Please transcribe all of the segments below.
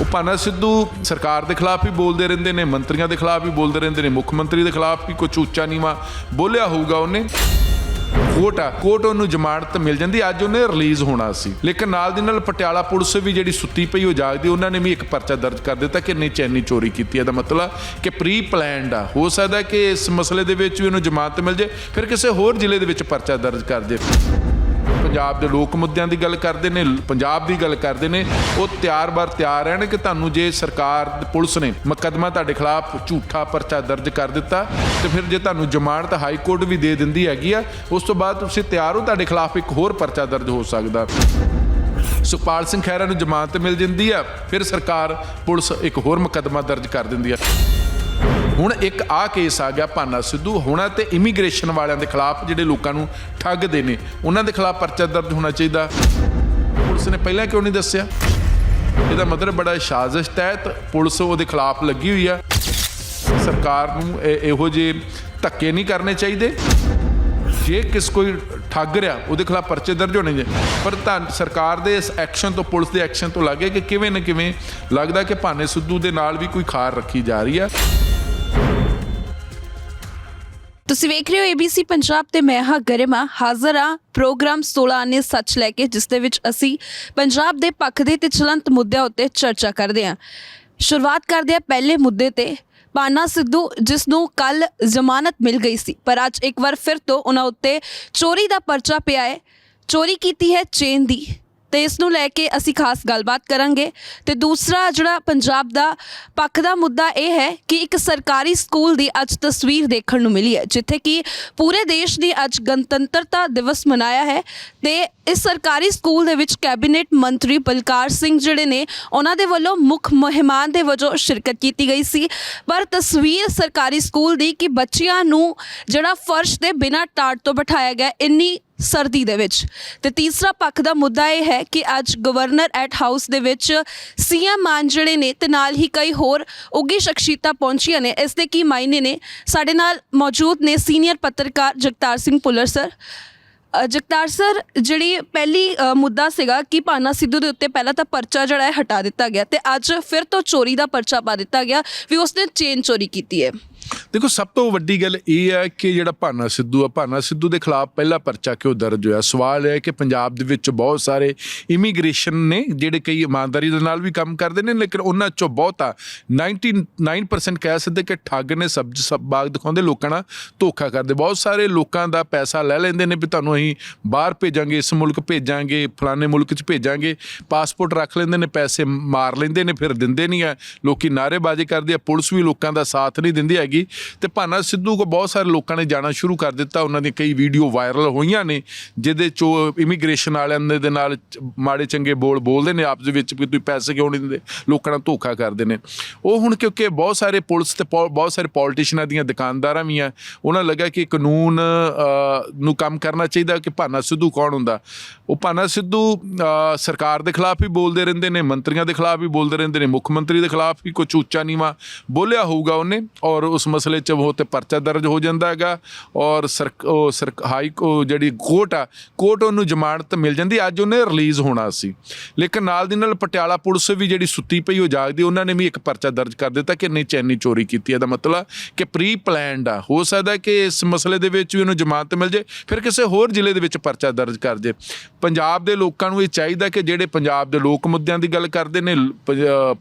ਉਹ ਪਾਨਾ ਸਿੱਧੂ ਸਰਕਾਰ ਦੇ ਖਿਲਾਫ ਵੀ ਬੋਲਦੇ ਰਹਿੰਦੇ ਨੇ, ਮੰਤਰੀਆਂ ਦੇ ਖਿਲਾਫ ਵੀ ਬੋਲਦੇ ਰਹਿੰਦੇ ਨੇ, ਮੁੱਖ ਮੰਤਰੀ ਦੇ ਖਿਲਾਫ ਵੀ ਕੁਝ ਉੱਚਾ ਨੀਵਾ ਬੋਲਿਆ ਹੋਊਗਾ ਉਹਨੇ। ਕੋਰਟ ਆ ਕੋਰਟ ਉਹਨੂੰ ਜ਼ਮਾਨਤ ਮਿਲ ਜਾਂਦੀ, ਅੱਜ ਉਹਨੇ ਰਿਲੀਜ਼ ਹੋਣਾ ਸੀ। ਲੇਕਿਨ ਨਾਲ ਦੀ ਨਾਲ ਪਟਿਆਲਾ ਪੁਲਿਸ ਵੀ ਜਿਹੜੀ ਸੁੱਤੀ ਪਈ, ਉਹ ਜਾਗਦੀ, ਉਹਨਾਂ ਨੇ ਵੀ ਇੱਕ ਪਰਚਾ ਦਰਜ ਕਰ ਦਿੱਤਾ ਕਿ ਨਹੀਂ ਚੈਨੀ ਚੋਰੀ ਕੀਤੀ ਹੈ ਦਾ ਮਤਲਬ ਕਿ ਪ੍ਰੀ ਪਲਾਨਡ ਆ। ਹੋ ਸਕਦਾ ਕਿ ਇਸ ਮਸਲੇ ਦੇ ਵਿੱਚ ਵੀ ਉਹਨੂੰ ਜ਼ਮਾਨਤ ਮਿਲ ਜੇ, ਫਿਰ ਕਿਸੇ ਹੋਰ ਜ਼ਿਲ੍ਹੇ ਦੇ ਵਿੱਚ ਪਰਚਾ ਦਰਜ ਕਰ ਦੇ ਪੰਜਾਬ ਦੇ ਲੋਕ ਮੁੱਦਿਆਂ ਦੀ ਗੱਲ ਕਰਦੇ ਨੇ, ਪੰਜਾਬ ਦੀ ਗੱਲ ਕਰਦੇ ਨੇ, ਉਹ ਤਿਆਰ ਬਰ ਤਿਆਰ ਰਹਿਣ ਕਿ ਤੁਹਾਨੂੰ ਜੇ ਸਰਕਾਰ, ਪੁਲਿਸ ਨੇ ਮੁਕੱਦਮਾ ਤੁਹਾਡੇ ਖਿਲਾਫ ਝੂਠਾ ਪਰਚਾ ਦਰਜ ਕਰ ਦਿੱਤਾ, ਤੇ ਫਿਰ ਜੇ ਤੁਹਾਨੂੰ ਜ਼ਮਾਨਤ ਹਾਈ ਕੋਰਟ ਵੀ ਦੇ ਦਿੰਦੀ ਹੈਗੀ ਆ, ਉਸ ਤੋਂ ਬਾਅਦ ਤੁਸੀਂ ਤਿਆਰ ਹੋ, ਤੁਹਾਡੇ ਖਿਲਾਫ ਇੱਕ ਹੋਰ ਪਰਚਾ ਦਰਜ ਹੋ ਸਕਦਾ। ਸੁਖਪਾਲ ਸਿੰਘ ਖਹਿਰਾ ਨੂੰ ਜ਼ਮਾਨਤ ਮਿਲ ਜਾਂਦੀ ਆ, ਫਿਰ ਸਰਕਾਰ, ਪੁਲਿਸ ਇੱਕ ਹੋਰ ਮੁਕੱਦਮਾ ਦਰਜ ਕਰ ਦਿੰਦੀ ਆ। ਹੁਣ ਇੱਕ ਆ ਕੇਸ ਆ ਗਿਆ ਭਾਨਾ ਸਿੱਧੂ, ਹੁਣ ਤੇ ਇਮੀਗ੍ਰੇਸ਼ਨ ਵਾਲਿਆਂ ਦੇ ਖਿਲਾਫ ਜਿਹੜੇ ਲੋਕਾਂ ਨੂੰ ਠੱਗਦੇ ਨੇ, ਉਹਨਾਂ ਦੇ ਖਿਲਾਫ ਪਰਚਾ ਦਰਜ ਹੋਣਾ ਚਾਹੀਦਾ। ਪੁਲਿਸ ਨੇ ਪਹਿਲਾਂ ਕਿਉਂ ਨਹੀਂ ਦੱਸਿਆ? ਇਹਦਾ ਮਤਲਬ ਬੜਾ ਸਾਜ਼ਿਸ਼ ਤਹਿਤ ਪੁਲਿਸ ਉਹਦੇ ਖਿਲਾਫ ਲੱਗੀ ਹੋਈ ਆ। ਸਰਕਾਰ ਨੂੰ ਇਹ- ਇਹੋ ਜਿਹੇ ਧੱਕੇ ਨਹੀਂ ਕਰਨੇ ਚਾਹੀਦੇ। ਜੇ ਕਿਸ ਕੋਈ ਠੱਗ ਰਿਹਾ, ਉਹਦੇ ਖਿਲਾਫ ਪਰਚੇ ਦਰਜ ਹੋਣੇ ਜੇ ਪਰ ਤਾਂ ਸਰਕਾਰ ਦੇ ਇਸ ਐਕਸ਼ਨ ਤੋਂ, ਪੁਲਿਸ ਦੇ ਐਕਸ਼ਨ ਤੋਂ ਲੱਗੇ ਕਿ ਕਿਵੇਂ ਨਾ ਕਿਵੇਂ ਲੱਗਦਾ ਕਿ ਭਾਨੇ ਸਿੱਧੂ ਦੇ ਨਾਲ ਵੀ ਕੋਈ ਖਾਰ ਰੱਖੀ ਜਾ ਰਹੀ ਆ। ਤੁਸੀਂ ਵੇਖ ਰਹੇ ਹੋ ABC ਪੰਜਾਬ ਤੇ ਮੈਂ ਹਾਂ ਗਰਿਮਾ। ਹਾਜ਼ਰ ਹਾਂ ਪ੍ਰੋਗਰਾਮ 16 ਆਨੇ ਸੱਚ ਲੈ ਕੇ, ਜਿਸ ਦੇ ਵਿੱਚ ਅਸੀਂ ਪੰਜਾਬ ਦੇ ਪੱਖ ਦੇ ਤੇ ਚਲੰਤ ਮੁੱਦਿਆਂ ਉੱਤੇ ਚਰਚਾ ਕਰਦੇ ਹਾਂ। ਸ਼ੁਰੂਆਤ ਕਰਦੇ ਹਾਂ ਪਹਿਲੇ ਮੁੱਦੇ ਤੇ। ਪਾਨਾ ਸਿੱਧੂ, ਜਿਸ ਨੂੰ ਕੱਲ ਜ਼ਮਾਨਤ ਮਿਲ ਗਈ ਸੀ, ਪਰ ਅੱਜ ਇੱਕ ਵਾਰ ਫਿਰ ਤੋਂ ਉਹਨਾਂ ਉੱਤੇ ਚੋਰੀ ਦਾ ਪਰਚਾ ਪਿਆ ਹੈ। ਚੋਰੀ ਕੀਤੀ ਹੈ ਚੇਨ ਦੀ। ਤੇ ਇਸ ਨੂੰ ਲੈ ਕੇ ਅਸੀਂ ਖਾਸ ਗੱਲਬਾਤ ਕਰਾਂਗੇ। ਤੇ ਦੂਸਰਾ ਜਿਹੜਾ ਪੰਜਾਬ ਦਾ ਪੱਖ ਦਾ ਮੁੱਦਾ ਇਹ ਹੈ ਕਿ ਇੱਕ ਸਰਕਾਰੀ ਸਕੂਲ ਦੀ ਅੱਜ ਤਸਵੀਰ ਦੇਖਣ ਨੂੰ ਮਿਲੀ ਹੈ, ਜਿੱਥੇ ਕਿ ਪੂਰੇ ਦੇਸ਼ ਨੇ ਅੱਜ ਗਣਤੰਤਰਤਾ ਦਿਵਸ ਮਨਾਇਆ ਹੈ ਤੇ ਇਸ ਸਰਕਾਰੀ ਸਕੂਲ ਦੇ ਵਿੱਚ ਕੈਬਨਿਟ ਮੰਤਰੀ ਬਲਕਾਰ ਸਿੰਘ ਜਿਹੜੇ ਨੇ, ਉਹਨਾਂ ਦੇ ਵੱਲੋਂ ਮੁੱਖ ਮਹਿਮਾਨ ਦੇ ਵਜੋਂ ਸ਼ਿਰਕਤ ਕੀਤੀ ਗਈ ਸੀ। ਪਰ ਤਸਵੀਰ ਸਰਕਾਰੀ ਸਕੂਲ ਦੀ ਕਿ ਬੱਚਿਆਂ ਨੂੰ ਜਿਹੜਾ ਫਰਸ਼ ਦੇ ਬਿਨਾਂ ਟਾਟ ਤੋਂ ਬਿਠਾਇਆ ਗਿਆ, ਇੰਨੀ ਸਰਦੀ ਦੇ ਵਿੱਚ। ਤੇ ਤੀਸਰਾ ਪੱਖ ਦਾ ਮੁੱਦਾ ਇਹ ਹੈ ਕਿ ਅੱਜ ਗਵਰਨਰ ਐਟ ਹਾਊਸ ਦੇ ਵਿੱਚ ਸੀਐਮ ਮਾਨ ਜਿਹੜੇ ਨੇ ਤੇ ਨਾਲ ਹੀ ਕਈ ਹੋਰ ਉੱਗੀ ਸ਼ਖਸੀਅਤਾਂ ਪਹੁੰਚੀਆਂ ਨੇ। ਇਸ ਦੇ ਕੀ ਮਾਇਨੇ ਨੇ? ਸਾਡੇ ਨਾਲ ਮੌਜੂਦ ਨੇ ਸੀਨੀਅਰ ਪੱਤਰਕਾਰ ਜਗਤਾਰ ਸਿੰਘ ਪੁੱਲਰ ਸਰ। ਜਗਤਾਰ ਸਰ, ਜਿਹੜੀ ਪਹਿਲੀ ਮੁੱਦਾ ਸੀਗਾ ਕਿ ਪਾਨਾ ਸਿੱਧੂ ਦੇ ਉੱਤੇ ਪਹਿਲਾਂ ਤਾਂ ਪਰਚਾ ਜਿਹੜਾ ਹੈ ਹਟਾ ਦਿੱਤਾ ਗਿਆ ਤੇ ਅੱਜ ਫਿਰ ਤੋਂ ਚੋਰੀ ਦਾ ਪਰਚਾ ਪਾ ਦਿੱਤਾ ਗਿਆ ਵੀ ਉਸਨੇ ਚੇਨ ਚੋਰੀ ਕੀਤੀ ਹੈ। ਦੇਖੋ, ਸਭ ਤੋਂ ਵੱਡੀ ਗੱਲ ਇਹ ਹੈ ਕਿ ਜਿਹੜਾ ਭਾਨਾ ਸਿੱਧੂ ਆ, ਭਾਨਾ ਸਿੱਧੂ ਦੇ ਖਿਲਾਫ ਪਹਿਲਾ ਪਰਚਾ ਕਿਉਂ ਦਰਜ ਹੋਇਆ? ਸਵਾਲ ਇਹ ਹੈ ਕਿ ਪੰਜਾਬ ਦੇ ਵਿੱਚ ਬਹੁਤ ਸਾਰੇ ਇਮੀਗ੍ਰੇਸ਼ਨ ਨੇ ਜਿਹੜੇ ਕਈ ਇਮਾਨਦਾਰੀ ਦੇ ਨਾਲ ਵੀ ਕੰਮ ਕਰਦੇ ਨੇ, ਲੇਕਿਨ ਉਹਨਾਂ ਚੋਂ ਬਹੁਤਾ 99% ਕਹਿ ਸਕਦੇ ਕਿ ਠੱਗ ਨੇ ਸਬਜ਼ ਸਬ, ਬਾਗ ਦਿਖਾਉਂਦੇ, ਲੋਕਾਂ ਨਾਲ ਧੋਖਾ ਕਰਦੇ। ਬਹੁਤ ਸਾਰੇ ਲੋਕਾਂ ਦਾ ਪੈਸਾ ਲੈ ਲੈਂਦੇ ਨੇ ਵੀ ਤੁਹਾਨੂੰ ਅਸੀਂ ਬਾਹਰ ਭੇਜਾਂਗੇ, ਇਸ ਮੁਲਕ ਭੇਜਾਂਗੇ, ਫਲਾਣੇ ਮੁਲਕ 'ਚ ਭੇਜਾਂਗੇ ਪਾਸਪੋਰਟ ਰੱਖ ਲੈਂਦੇ ਨੇ, ਪੈਸੇ ਮਾਰ ਲੈਂਦੇ ਨੇ, ਫਿਰ ਦਿੰਦੇ ਨਹੀਂ ਆ। ਲੋਕੀ ਨਾਅਰੇਬਾਜ਼ੀ ਕਰਦੇ ਆ, ਪੁਲਿਸ ਵੀ ਲੋਕਾਂ ਦਾ ਸਾਥ ਨਹੀਂ ਦਿੰਦੀ ਹੈਗੀ। ਤੇ ਭਾਨਾ ਸਿੱਧੂ ਕੋ ਬਹੁਤ ਸਾਰੇ ਲੋਕਾਂ ਨੇ ਜਾਣਾ ਸ਼ੁਰੂ ਕਰ ਦਿੱਤਾ। ਉਹਨਾਂ ਦੀਆਂ ਕਈ ਵੀਡੀਓ ਵਾਇਰਲ ਹੋਈਆਂ ਨੇ, ਜਿਹਦੇ ਚੋਂ ਇਮੀਗ੍ਰੇਸ਼ਨ ਵਾਲਿਆਂ ਦੇ ਨਾਲ ਮਾੜੇ ਚੰਗੇ ਬੋਲ ਬੋਲਦੇ ਨੇ, ਆਪਸ ਵਿੱਚ ਵੀ ਤੁਸੀਂ ਪੈਸੇ ਕਿਉਂ ਨਹੀਂ ਦਿੰਦੇ? ਲੋਕਾਂ ਨਾਲ ਧੋਖਾ ਕਰਦੇ ਨੇ। ਉਹ ਹੁਣ ਕਿਉਂਕਿ ਬਹੁਤ ਸਾਰੇ ਪੁਲਿਸ ਤੇ ਬਹੁਤ ਸਾਰੇ ਪੋਲੀਟੀਸ਼ੀਅਨਾਂ ਦੀਆਂ ਦੁਕਾਨਦਾਰਾਂ ਵੀ ਆ, ਉਹਨਾਂ ਲੱਗਾ ਕਿ ਕਾਨੂੰਨ ਨੂੰ ਕੰਮ ਕਰਨਾ ਚਾਹੀਦਾ ਕਿ ਭਾਨਾ ਸਿੱਧੂ ਕੌਣ ਹੁੰਦਾ? ਉਹ ਭਾਨਾ ਸਿੱਧੂ ਸਰਕਾਰ ਦੇ ਖਿਲਾਫ ਵੀ ਬੋਲਦੇ ਰਹਿੰਦੇ ਨੇ, ਮੰਤਰੀਆਂ ਦੇ ਖਿਲਾਫ ਵੀ ਬੋਲਦੇ ਰਹਿੰਦੇ ਨੇ, ਮੁੱਖ ਮੰਤਰੀ ਦੇ ਖਿਲਾਫ ਵੀ ਕੁਝ ਉੱਚਾ ਨੀਵਾ ਬੋਲਿਆ ਹੋਊਗਾ ਉਹਨੇ, ਔਰ ਉਸ ਮਸਲੇ 'ਚ ਉਹ ਤੇ ਪਰਚਾ ਦਰਜ ਹੋ ਜਾਂਦਾ ਹੈਗਾ ਔਰ ਸਰਕ- ਉਹ ਸਰਕ- ਹਾਈ ਕੋ ਜਿਹੜੀ ਕੋਰਟ ਆ, ਕੋਰਟ ਉਹਨੂੰ ਜ਼ਮਾਨਤ ਮਿਲ ਜਾਂਦੀ, ਅੱਜ ਉਹਨੇ ਰਿਲੀਜ਼ ਹੋਣਾ ਸੀ। ਲੇਕਿਨ ਨਾਲ ਦੀ ਨਾਲ ਪਟਿਆਲਾ ਪੁਲਿਸ ਵੀ ਜਿਹੜੀ ਸੁੱਤੀ ਪਈ, ਉਹ ਜਾਗਦੀ, ਉਹਨਾਂ ਨੇ ਵੀ ਇੱਕ ਪਰਚਾ ਦਰਜ ਕਰ ਦਿੱਤਾ ਕਿ ਨਹੀਂ, ਚੈਨੀ ਚੋਰੀ ਕੀਤੀ, ਇਹਦਾ ਮਤਲਬ ਕਿ ਪ੍ਰੀ ਪਲਾਨਡ ਆ। ਹੋ ਸਕਦਾ ਕਿ ਇਸ ਮਸਲੇ ਦੇ ਵਿੱਚ ਵੀ ਉਹਨੂੰ ਜ਼ਮਾਨਤ ਮਿਲ ਜੇ, ਫਿਰ ਕਿਸੇ ਹੋਰ ਜ਼ਿਲ੍ਹੇ ਦੇ ਵਿੱਚ ਪਰਚਾ ਦਰਜ ਕਰ ਜੇ। ਪੰਜਾਬ ਦੇ ਲੋਕਾਂ ਨੂੰ ਇਹ ਚਾਹੀਦਾ ਕਿ ਜਿਹੜੇ ਪੰਜਾਬ ਦੇ ਲੋਕ ਮੁੱਦਿਆਂ ਦੀ ਗੱਲ ਕਰਦੇ ਨੇ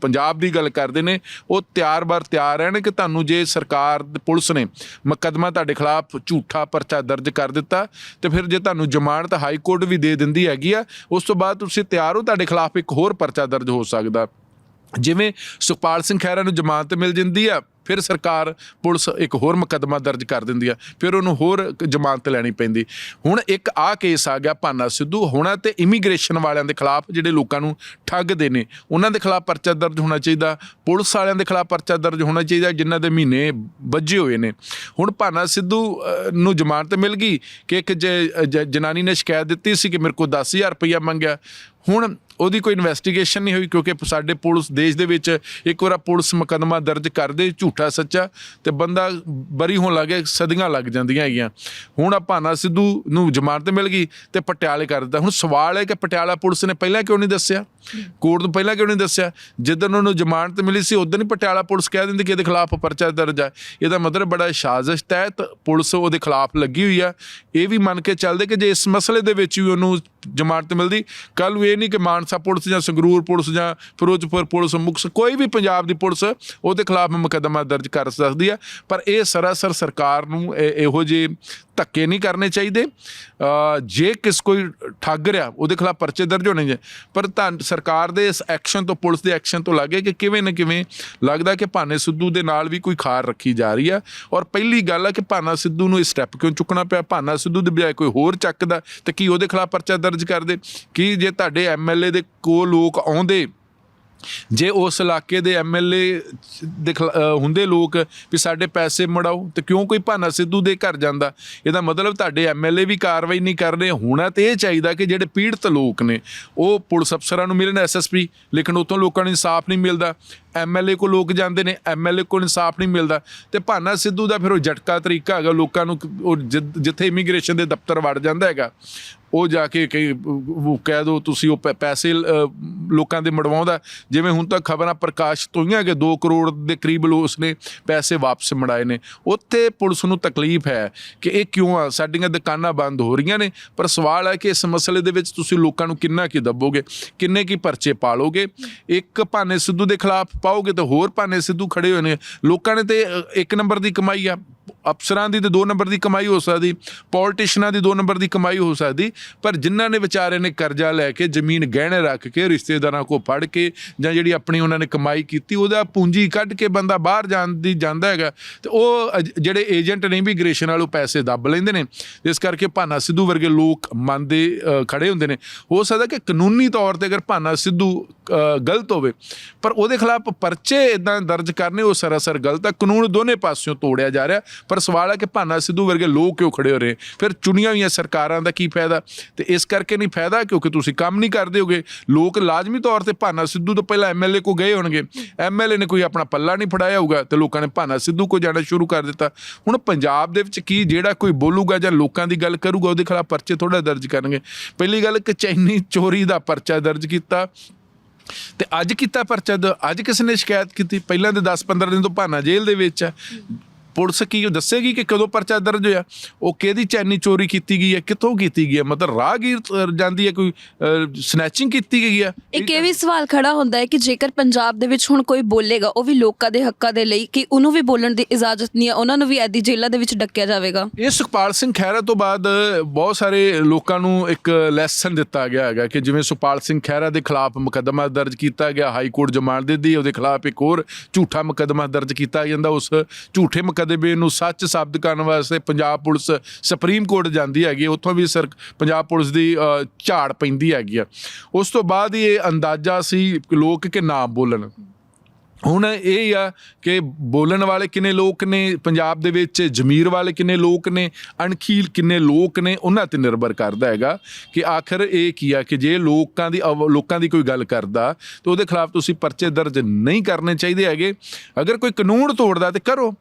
ਪੰਜਾਬ ਦੀ ਗੱਲ ਕਰਦੇ ਨੇ, ਉਹ ਤਿਆਰ ਬਰ ਤਿਆਰ ਰਹਿਣ ਕਿ ਤੁਹਾਨੂੰ ਜੇ ਸਰਕਾਰ ਪੁਲਿਸ ਨੇ ਮੁਕੱਦਮਾ ਤੁਹਾਡੇ ਖਿਲਾਫ ਝੂਠਾ ਪਰਚਾ ਦਰਜ ਕਰ ਦਿੱਤਾ ਤੇ ਫਿਰ ਜੇ ਤੁਹਾਨੂੰ ਜ਼ਮਾਨਤ ਹਾਈ ਕੋਰਟ ਵੀ ਦੇ ਦਿੰਦੀ ਹੈਗੀ ਆ, ਉਸ ਤੋਂ ਬਾਅਦ ਤੁਸੀਂ ਤਿਆਰ ਹੋ, ਤੁਹਾਡੇ ਖਿਲਾਫ ਇੱਕ ਹੋਰ ਪਰਚਾ ਦਰਜ ਹੋ ਸਕਦਾ। ਜਿਵੇਂ ਸੁਖਪਾਲ ਸਿੰਘ ਖਹਿਰਾ ਨੂੰ ਜ਼ਮਾਨਤ ਮਿਲ ਜਾਂਦੀ ਆ ਫਿਰ ਸਰਕਾਰ ਪੁਲਿਸ ਇੱਕ ਹੋਰ ਮੁਕੱਦਮਾ ਦਰਜ ਕਰ ਦਿੰਦੀ ਆ, ਫਿਰ ਉਹਨੂੰ ਹੋਰ ਜ਼ਮਾਨਤ ਲੈਣੀ ਪੈਂਦੀ। ਹੁਣ ਇੱਕ ਆ ਕੇਸ ਆ ਗਿਆ ਭਾਨਾ ਸਿੱਧੂ, ਹੋਣਾ ਤੇ ਇਮੀਗ੍ਰੇਸ਼ਨ ਵਾਲਿਆਂ ਦੇ ਖਿਲਾਫ ਜਿਹੜੇ ਲੋਕਾਂ ਨੂੰ ਠੱਗਦੇ ਨੇ, ਉਹਨਾਂ ਦੇ ਖਿਲਾਫ ਪਰਚਾ ਦਰਜ ਹੋਣਾ ਚਾਹੀਦਾ, ਪੁਲਿਸ ਵਾਲਿਆਂ ਦੇ ਖਿਲਾਫ ਪਰਚਾ ਦਰਜ ਹੋਣਾ ਚਾਹੀਦਾ, ਜਿਨ੍ਹਾਂ ਦੇ ਮਹੀਨੇ ਵੱਜੇ ਹੋਏ ਨੇ। ਹੁਣ ਭਾਨਾ ਸਿੱਧੂ ਨੂੰ ਜ਼ਮਾਨਤ ਮਿਲ ਗਈ ਕਿ ਇੱਕ ਜਨਾਨੀ ਨੇ ਸ਼ਿਕਾਇਤ ਦਿੱਤੀ ਸੀ ਕਿ ਮੇਰੇ ਕੋਲ 10000 ਰੁਪਇਆ ਮੰਗਿਆ ਹੁਣ ਉਹਦੀ ਕੋਈ ਇਨਵੈਸਟੀਗੇਸ਼ਨ ਨਹੀਂ ਹੋਈ ਕਿਉਂਕਿ ਸਾਡੇ ਪੁਲਿਸ ਦੇਸ਼ ਦੇ ਵਿੱਚ ਇੱਕ ਵਾਰ ਪੁਲਿਸ ਮੁਕੱਦਮਾ ਦਰਜ ਕਰਦੇ ਝੂਠਾ ਸੱਚਾ ਤੇ ਬੰਦਾ ਬਰੀ ਹੋਣ ਲੱਗੇ ਸਦੀਆਂ ਲੱਗ ਜਾਂਦੀਆਂ ਹੈਗੀਆਂ। ਹੁਣ ਆ ਭਾਨਾ ਸਿੱਧੂ ਨੂੰ ਜ਼ਮਾਨਤ ਮਿਲ ਗਈ ਤੇ ਪਟਿਆਲੇ ਕਰ ਦਿੱਤਾ। ਹੁਣ ਸਵਾਲ ਹੈ ਕਿ ਪਟਿਆਲਾ ਪੁਲਿਸ ਨੇ ਪਹਿਲਾਂ ਕਿਉਂ ਨਹੀਂ ਦੱਸਿਆ? ਕੋਰਟ ਨੂੰ ਪਹਿਲਾਂ ਕਿਉਂ ਨਹੀਂ ਦੱਸਿਆ? ਜਦੋਂ ਉਹਨੂੰ ਜ਼ਮਾਨਤ ਮਿਲੀ ਸੀ ਉਦੋਂ ਹੀ ਪਟਿਆਲਾ ਪੁਲਿਸ ਕਹਿ ਦਿੰਦੀ ਕਿ ਇਹਦੇ ਖਿਲਾਫ ਪਰਚਾ ਦਰਜ ਹੈ। ਇਹਦਾ ਮਤਲਬ ਬੜਾ ਸਾਜ਼ਿਸ਼ ਤਹਿਤ ਪੁਲਿਸ ਉਹਦੇ ਖਿਲਾਫ ਲੱਗੀ ਹੋਈ ਆ ਇਹ ਵੀ ਮੰਨ ਕੇ ਚੱਲਦੇ ਕਿ ਜੇ ਇਸ ਮਸਲੇ ਦੇ ਵਿੱਚ ਵੀ ਉਹਨੂੰ ਜ਼ਮਾਨਤ ਮਿਲਦੀ ਕੱਲ ਨੂੰ ਇਹ ਨਹੀਂ ਕਿ ਮਾਨਸਾ ਪੁਲਿਸ ਜਾਂ ਸੰਗਰੂਰ ਪੁਲਿਸ ਜਾਂ ਫਿਰੋਜ਼ਪੁਰ ਪੁਲਿਸ ਮੁਕਸ ਕੋਈ ਵੀ ਪੰਜਾਬ ਦੀ ਪੁਲਿਸ ਉਹਦੇ ਖਿਲਾਫ ਮੁਕੱਦਮਾ ਦਰਜ ਕਰ ਸਕਦੀ ਆ ਪਰ ਇਹ ਸਰਾਸਰ ਸਰਕਾਰ ਨੂੰ ਇਹ- ਇਹੋ ਜਿਹੇ ਧੱਕੇ ਨਹੀਂ ਕਰਨੇ ਚਾਹੀਦੇ। ਜੇ ਕਿਸ ਕੋਈ ਠੱਗ ਰਿਹਾ, ਉਹਦੇ ਖਿਲਾਫ ਪਰਚੇ ਦਰਜ ਹੋਣੇ ਚਾਹੀਦੇ। ਪਰ ਤਾਂ ਸਰਕਾਰ ਦੇ ਇਸ ਐਕਸ਼ਨ ਤੋਂ, ਪੁਲਿਸ ਦੇ ਐਕਸ਼ਨ ਤੋਂ ਲੱਗੇ ਕਿ ਕਿਵੇਂ ਨਾ ਕਿਵੇਂ ਲੱਗਦਾ ਕਿ ਭਾਨੇ ਸਿੱਧੂ ਦੇ ਨਾਲ ਵੀ ਕੋਈ ਖਾਰ ਰੱਖੀ ਜਾ ਰਹੀ ਆ। ਔਰ ਪਹਿਲੀ ਗੱਲ ਆ ਕਿ ਭਾਨਾ ਸਿੱਧੂ ਨੂੰ ਇਹ ਸਟੈਪ ਕਿਉਂ ਚੁੱਕਣਾ ਪਿਆ? ਭਾਨਾ ਸਿੱਧੂ ਦੇ ਬਜਾਏ ਕੋਈ ਹੋਰ ਚੱਕਦਾ ਤੇ ਕੀ ਉਹਦੇ ਖਿਲਾਫ ਪਰਚਾ ਦਰਜ ਕਰਦੇ? ਕੀ ਜੇ ਤੁਹਾਡੇ ਐਮਐਲਏ ਦੇ ਕੋਲ ਲੋਕ ਆਉਂਦੇ ਜੇ ਉਸ ਇਲਾਕੇ ਦੇ ਐਮਐਲਏ ਦੇ ਖਿਲਾ- ਅਹ ਹੁੰਦੇ ਲੋਕ ਵੀ ਸਾਡੇ ਪੈਸੇ ਮੜਾਓ ਤੇ ਕਿਉਂ ਕੋਈ ਭਾਨਾ ਸਿੱਧੂ ਦੇ ਘਰ ਜਾਂਦਾ? ਇਹਦਾ ਮਤਲਬ ਤੁਹਾਡੇ ਐਮਐਲਏ ਵੀ ਕਾਰਵਾਈ ਨਹੀਂ ਕਰ ਰਹੇ। ਹੋਣਾ ਤੇ ਇਹ ਚਾਹੀਦਾ ਕਿ ਜਿਹੜੇ ਪੀੜਤ ਲੋਕ ਨੇ, ਉਹ ਪੁਲਿਸ ਅਫਸਰਾਂ ਨੂੰ ਮਿਲਣ ਐਸਐਸਪੀ ਲੇਕਿਨ ਉਤੋਂ ਲੋਕਾਂ ਨੂੰ ਇਨਸਾਫ ਨਹੀਂ ਮਿਲਦਾ। ਐਮਐਲਏ ਕੋ ਲੋਕ ਜਾਂਦੇ ਨੇ ਐਮਐਲਏ ਕੋਲ ਇਨਸਾਫ ਨਹੀਂ ਮਿਲਦਾ। ਤੇ ਭਾਨਾ ਸਿੱਧੂ ਦਾ ਫਿਰ ਉਹ ਝਟਕਾ ਤਰੀਕਾ ਹੈਗਾ, ਲੋਕਾਂ ਨੂੰ ਉਹ ਜਿ- ਜਿੱਥੇ ਇਮੀਗ੍ਰੇਸ਼ਨ ਦੇ ਦਫ਼ਤਰ ਵੜ ਜਾਂਦਾ ਹੈਗਾ। ਉਹ ਜਾ ਕੇ ਕਈ ਕਹਿ ਦੋ ਤੁਸੀਂ ਉਹ ਪੈ- ਪੈਸੇ ਲੋਕਾਂ ਦੇ ਮੜਵਾਉਂਦਾ। ਜਿਵੇਂ ਹੁਣ ਤੱਕ ਖਬਰਾਂ ਪ੍ਰਕਾਸ਼ਿਤ ਹੋਈਆਂ ਕਿ 2 ਕਰੋੜ ਦੇ ਕਰੀਬ ਲੋਕ ਉਸਨੇ ਪੈਸੇ ਵਾਪਸ ਮੜਾਏ ਨੇ। ਉੱਥੇ ਪੁਲਿਸ ਨੂੰ ਤਕਲੀਫ ਹੈ ਕਿ ਇਹ ਕਿਉਂ ਆ? ਸਾਡੀਆਂ ਦੁਕਾਨਾਂ ਬੰਦ ਹੋ ਰਹੀਆਂ ਨੇ। ਪਰ ਸਵਾਲ ਹੈ ਕਿ ਇਸ ਮਸਲੇ ਦੇ ਵਿੱਚ ਤੁਸੀਂ ਲੋਕਾਂ ਨੂੰ ਕਿੰਨਾ ਕੀ ਦੱਬੋਗੇ? ਕਿੰਨੇ ਕੀ ਪਰਚੇ ਪਾਲੋਗੇ? ਇੱਕ ਭਾਨੇ ਸਿੱਧੂ ਦੇ ਖਿਲਾਫ ਪਾਓਗੇ ਤਾਂ ਹੋਰ ਭਾਨੇ ਸਿੱਧੂ ਖੜੇ ਹੋਏ ਨੇ। ਲੋਕਾਂ ਨੇ ਤੇ ਇੱਕ ਨੰਬਰ ਦੀ ਕਮਾਈ ਆ। ਅਫਸਰਾਂ ਦੀ ਤੇ 2 ਨੰਬਰ ਦੀ ਕਮਾਈ ਹੋ ਸਕਦੀ ਪੋਲਿਟਿਸ਼ੀਅਨਾਂ ਦੀ 2 ਨੰਬਰ ਦੀ ਕਮਾਈ ਹੋ ਸਕਦੀ ਪਰ ਜਿਨ੍ਹਾਂ ਨੇ ਵਿਚਾਰੇ ਨੇ ਕਰਜ਼ਾ ਲੈ ਕੇ ਜ਼ਮੀਨ ਗਹਿਣੇ ਰੱਖ ਕੇ ਰਿਸ਼ਤੇਦਾਰਾਂ ਕੋ ਫੜ ਕੇ ਜਾਂ ਜਿਹੜੀ ਆਪਣੀ ਉਹਨਾਂ ਨੇ ਕਮਾਈ ਕੀਤੀ ਉਹਦਾ ਪੂੰਜੀ ਕੱਢ ਕੇ ਬੰਦਾ ਬਾਹਰ ਜਾਣ ਦੀ ਜਾਂਦਾ ਹੈਗਾ ਤੇ ਉਹ ਅਜ- ਜਿਹੜੇ ਏਜੰਟ ਨੇ ਇਮੀਗ੍ਰੇਸ਼ਨ ਵਾਲੋ ਪੈਸੇ ਦੱਬ ਲੈਂਦੇ ਨੇ ਇਸ ਕਰਕੇ ਭਾਨਾ ਸਿੱਧੂ ਵਰਗੇ ਲੋਕ ਮੰਨਦੇ ਅ, ਖੜੇ ਹੁੰਦੇ ਨੇ। ਹੋ ਸਕਦਾ ਕਿ ਕਾਨੂੰਨੀ ਤੌਰ ਤੇ ਅਗਰ ਭਾਨਾ ਸਿੱਧੂ ਗਲਤ ਹੋਵੇ ਪਰ ਉਹਦੇ ਖਿਲਾਫ ਪਰਚੇ ਇਦਾਂ ਦਰਜ ਕਰਨੇ ਉਹ ਸਰਾਸਰ ਗਲਤ ਆ। ਕਾਨੂੰਨ ਦੋਨੇ ਪਾਸਿਓਂ ਤੋੜਿਆ ਜਾ ਰਿਹਾ। ਪਰ ਸਵਾਲ ਹੈ ਕਿ ਭਾਨਾ ਸਿੱਧੂ ਵਰਗੇ ਲੋਕ ਕਿਉਂ ਖੜੇ ਹੋ ਰਹੇ? ਫਿਰ ਚੁਣੀਆਂ ਹੋਈਆਂ ਸਰਕਾਰਾਂ ਦਾ ਕੀ ਫਾਇਦਾ? ਤੇ ਇਸ ਕਰਕੇ ਨਹੀਂ ਫਾਇਦਾ ਕਿਉਂਕਿ ਤੁਸੀਂ ਕੰਮ ਨਹੀਂ ਕਰਦੇ ਹੋਗੇ। ਲੋਕ ਲਾਜ਼ਮੀ ਤੌਰ ਤੇ ਭਾਨਾ ਸਿੱਧੂ ਤੋਂ ਪਹਿਲਾਂ ਐਮਐਲਏ ਕੋ ਗਏ ਹੋਣਗੇ। ਐਮਐਲਏ ਨੇ ਕੋਈ ਆਪਣਾ ਪੱਲਾ ਨਹੀਂ ਫੜਾਇਆ ਹੋਊਗਾ ਤੇ ਲੋਕਾਂ ਨੇ ਭਾਨਾ ਸਿੱਧੂ ਕੋ ਜਾਣਾ ਸ਼ੁਰੂ ਕਰ ਦਿੱਤਾ। ਹੁਣ ਪੰਜਾਬ ਦੇ ਵਿੱਚ ਕੀ ਜਿਹੜਾ ਕੋਈ ਬੋਲੂਗਾ ਜਾਂ ਲੋਕਾਂ ਦੀ ਗੱਲ ਕਰੂਗਾ ਉਹਦੇ ਖਿਲਾਫ ਪਰਚੇ ਥੋੜਾ ਦਰਜ ਕਰਨਗੇ। ਪਹਿਲੀ ਗੱਲ ਕਿ ਚੈਨੀ ਚੋਰੀ ਦਾ ਪਰਚਾ ਦਰਜ ਕੀਤਾ। ਤੇ ਅੱਜ ਕੀਤਾ ਪਰਚਾ ਦ- ਅੱਜ ਕਿਸ ਨੇ ਸ਼ਿਕਾਇਤ ਕੀਤੀ? ਪਹਿਲਾਂ ਦੇ 10-15 ਦਿਨ ਤੋਂ ਭਾਨਾ ਜੇਲ੍ਹ ਦੇ ਵਿੱਚ ਹੈ ਪੁਲਿਸ ਕੀ ਉਹ ਦੱਸੇਗੀ ਕਿ ਕਦੋਂ ਪਰਚਾ ਦਰਜ ਹੋਇਆ? ਉਹ ਕਿਹਦੀ ਚੈਨੀ ਚੋਰੀ ਕੀਤੀ ਗਈ ਹੈ? ਕਿੱਥੋਂ ਕੀਤੀ ਗਈ ਹੈ? ਮਤਲਬ ਰਾਹਗੀਰ ਜਾਂਦੀ ਹੈ ਕੋਈ ਸਨੈਚਿੰਗ ਕੀਤੀ ਗਈ ਹੈ? ਇੱਕ ਇਹ ਵੀ ਸਵਾਲ ਖੜਾ ਹੁੰਦਾ ਹੈ ਕਿ ਜੇਕਰ ਪੰਜਾਬ ਦੇ ਵਿੱਚ ਹੁਣ ਕੋਈ ਬੋਲੇਗਾ ਉਹ ਵੀ ਲੋਕਾਂ ਦੇ ਹੱਕਾਂ ਦੇ ਲਈ ਕਿ ਉਹਨੂੰ ਵੀ ਬੋਲਣ ਦੀ ਇਜਾਜ਼ਤ ਨਹੀਂ ਹੈ ਉਹਨਾਂ ਨੂੰ ਵੀ ਐਦੀ ਜੇਲ੍ਹਾਂ ਦੇ ਵਿੱਚ ਡੱਕਿਆ ਜਾਵੇਗਾ? ਇਹ ਸੁਖਪਾਲ ਸਿੰਘ ਖਹਿਰਾ ਤੋਂ ਬਾਅਦ ਬਹੁਤ ਸਾਰੇ ਲੋਕਾਂ ਨੂੰ ਇੱਕ ਲੈਸਨ ਦਿੱਤਾ ਗਿਆ ਹੈਗਾ ਕਿ ਜਿਵੇਂ ਸੁਖਪਾਲ ਸਿੰਘ ਖਹਿਰਾ ਦੇ ਖਿਲਾਫ ਮੁਕੱਦਮਾ ਦਰਜ ਕੀਤਾ ਗਿਆ ਹਾਈ ਕੋਰਟ ਜ਼ਮਾਨਤ ਦਿੱਤੀ ਉਹਦੇ ਖਿਲਾਫ ਇੱਕ ਹੋਰ ਝੂਠਾ ਮੁਕੱਦਮਾ ਦਰਜ ਕੀਤਾ ਜਾਂਦਾ ਉਸ ਝੂਠੇ ਮੁਕੱਦਮੇ ਨੂੰ ਸੱਚ ਸਾਬਤ ਕਰਨ ਵਾਸਤੇ ਪੰਜਾਬ ਪੁਲਿਸ ਸੁਪਰੀਮ ਕੋਰਟ ਜਾਂਦੀ ਹੈਗੀ ਉੱਥੋਂ ਵੀ ਸਰ ਪੰਜਾਬ ਪੁਲਿਸ ਦੀ ਅ, ਝਾੜ ਪੈਂਦੀ ਹੈਗੀ ਆ ਉਸ ਤੋਂ ਬਾਅਦ ਹੀ ਇਹ ਅੰਦਾਜ਼ਾ ਸੀ ਲੋਕ ਕਿ ਨਾ ਬੋਲਣ। ਹੁਣ ਇਹ ਆ ਕਿ ਬੋਲਣ ਵਾਲੇ ਕਿੰਨੇ ਲੋਕ ਨੇ, ਪੰਜਾਬ ਦੇ ਵਿੱਚ ਜ਼ਮੀਰ ਵਾਲੇ ਕਿੰਨੇ ਲੋਕ ਨੇ, ਅਣਖੀਲ ਕਿੰਨੇ ਲੋਕ ਨੇ, ਉਹਨਾਂ ਤੇ ਨਿਰਭਰ ਕਰਦਾ ਹੈਗਾ ਕਿ ਆਖਰ ਇਹ ਕੀ ਆ ਕਿ ਜੇ ਲੋਕਾਂ ਦੀ ਅਵ- ਲੋਕਾਂ ਦੀ ਕੋਈ ਗੱਲ ਕਰਦਾ, ਤੇ ਉਹਦੇ ਖਿਲਾਫ ਤੁਸੀਂ ਪਰਚੇ ਦਰਜ ਨਹੀਂ ਕਰਨੇ ਚਾਹੀਦੇ ਹੈਗੇ। ਅਗਰ ਕੋਈ ਕਾਨੂੰਨ ਤੋੜਦਾ ਤੇ ਕਰੋ,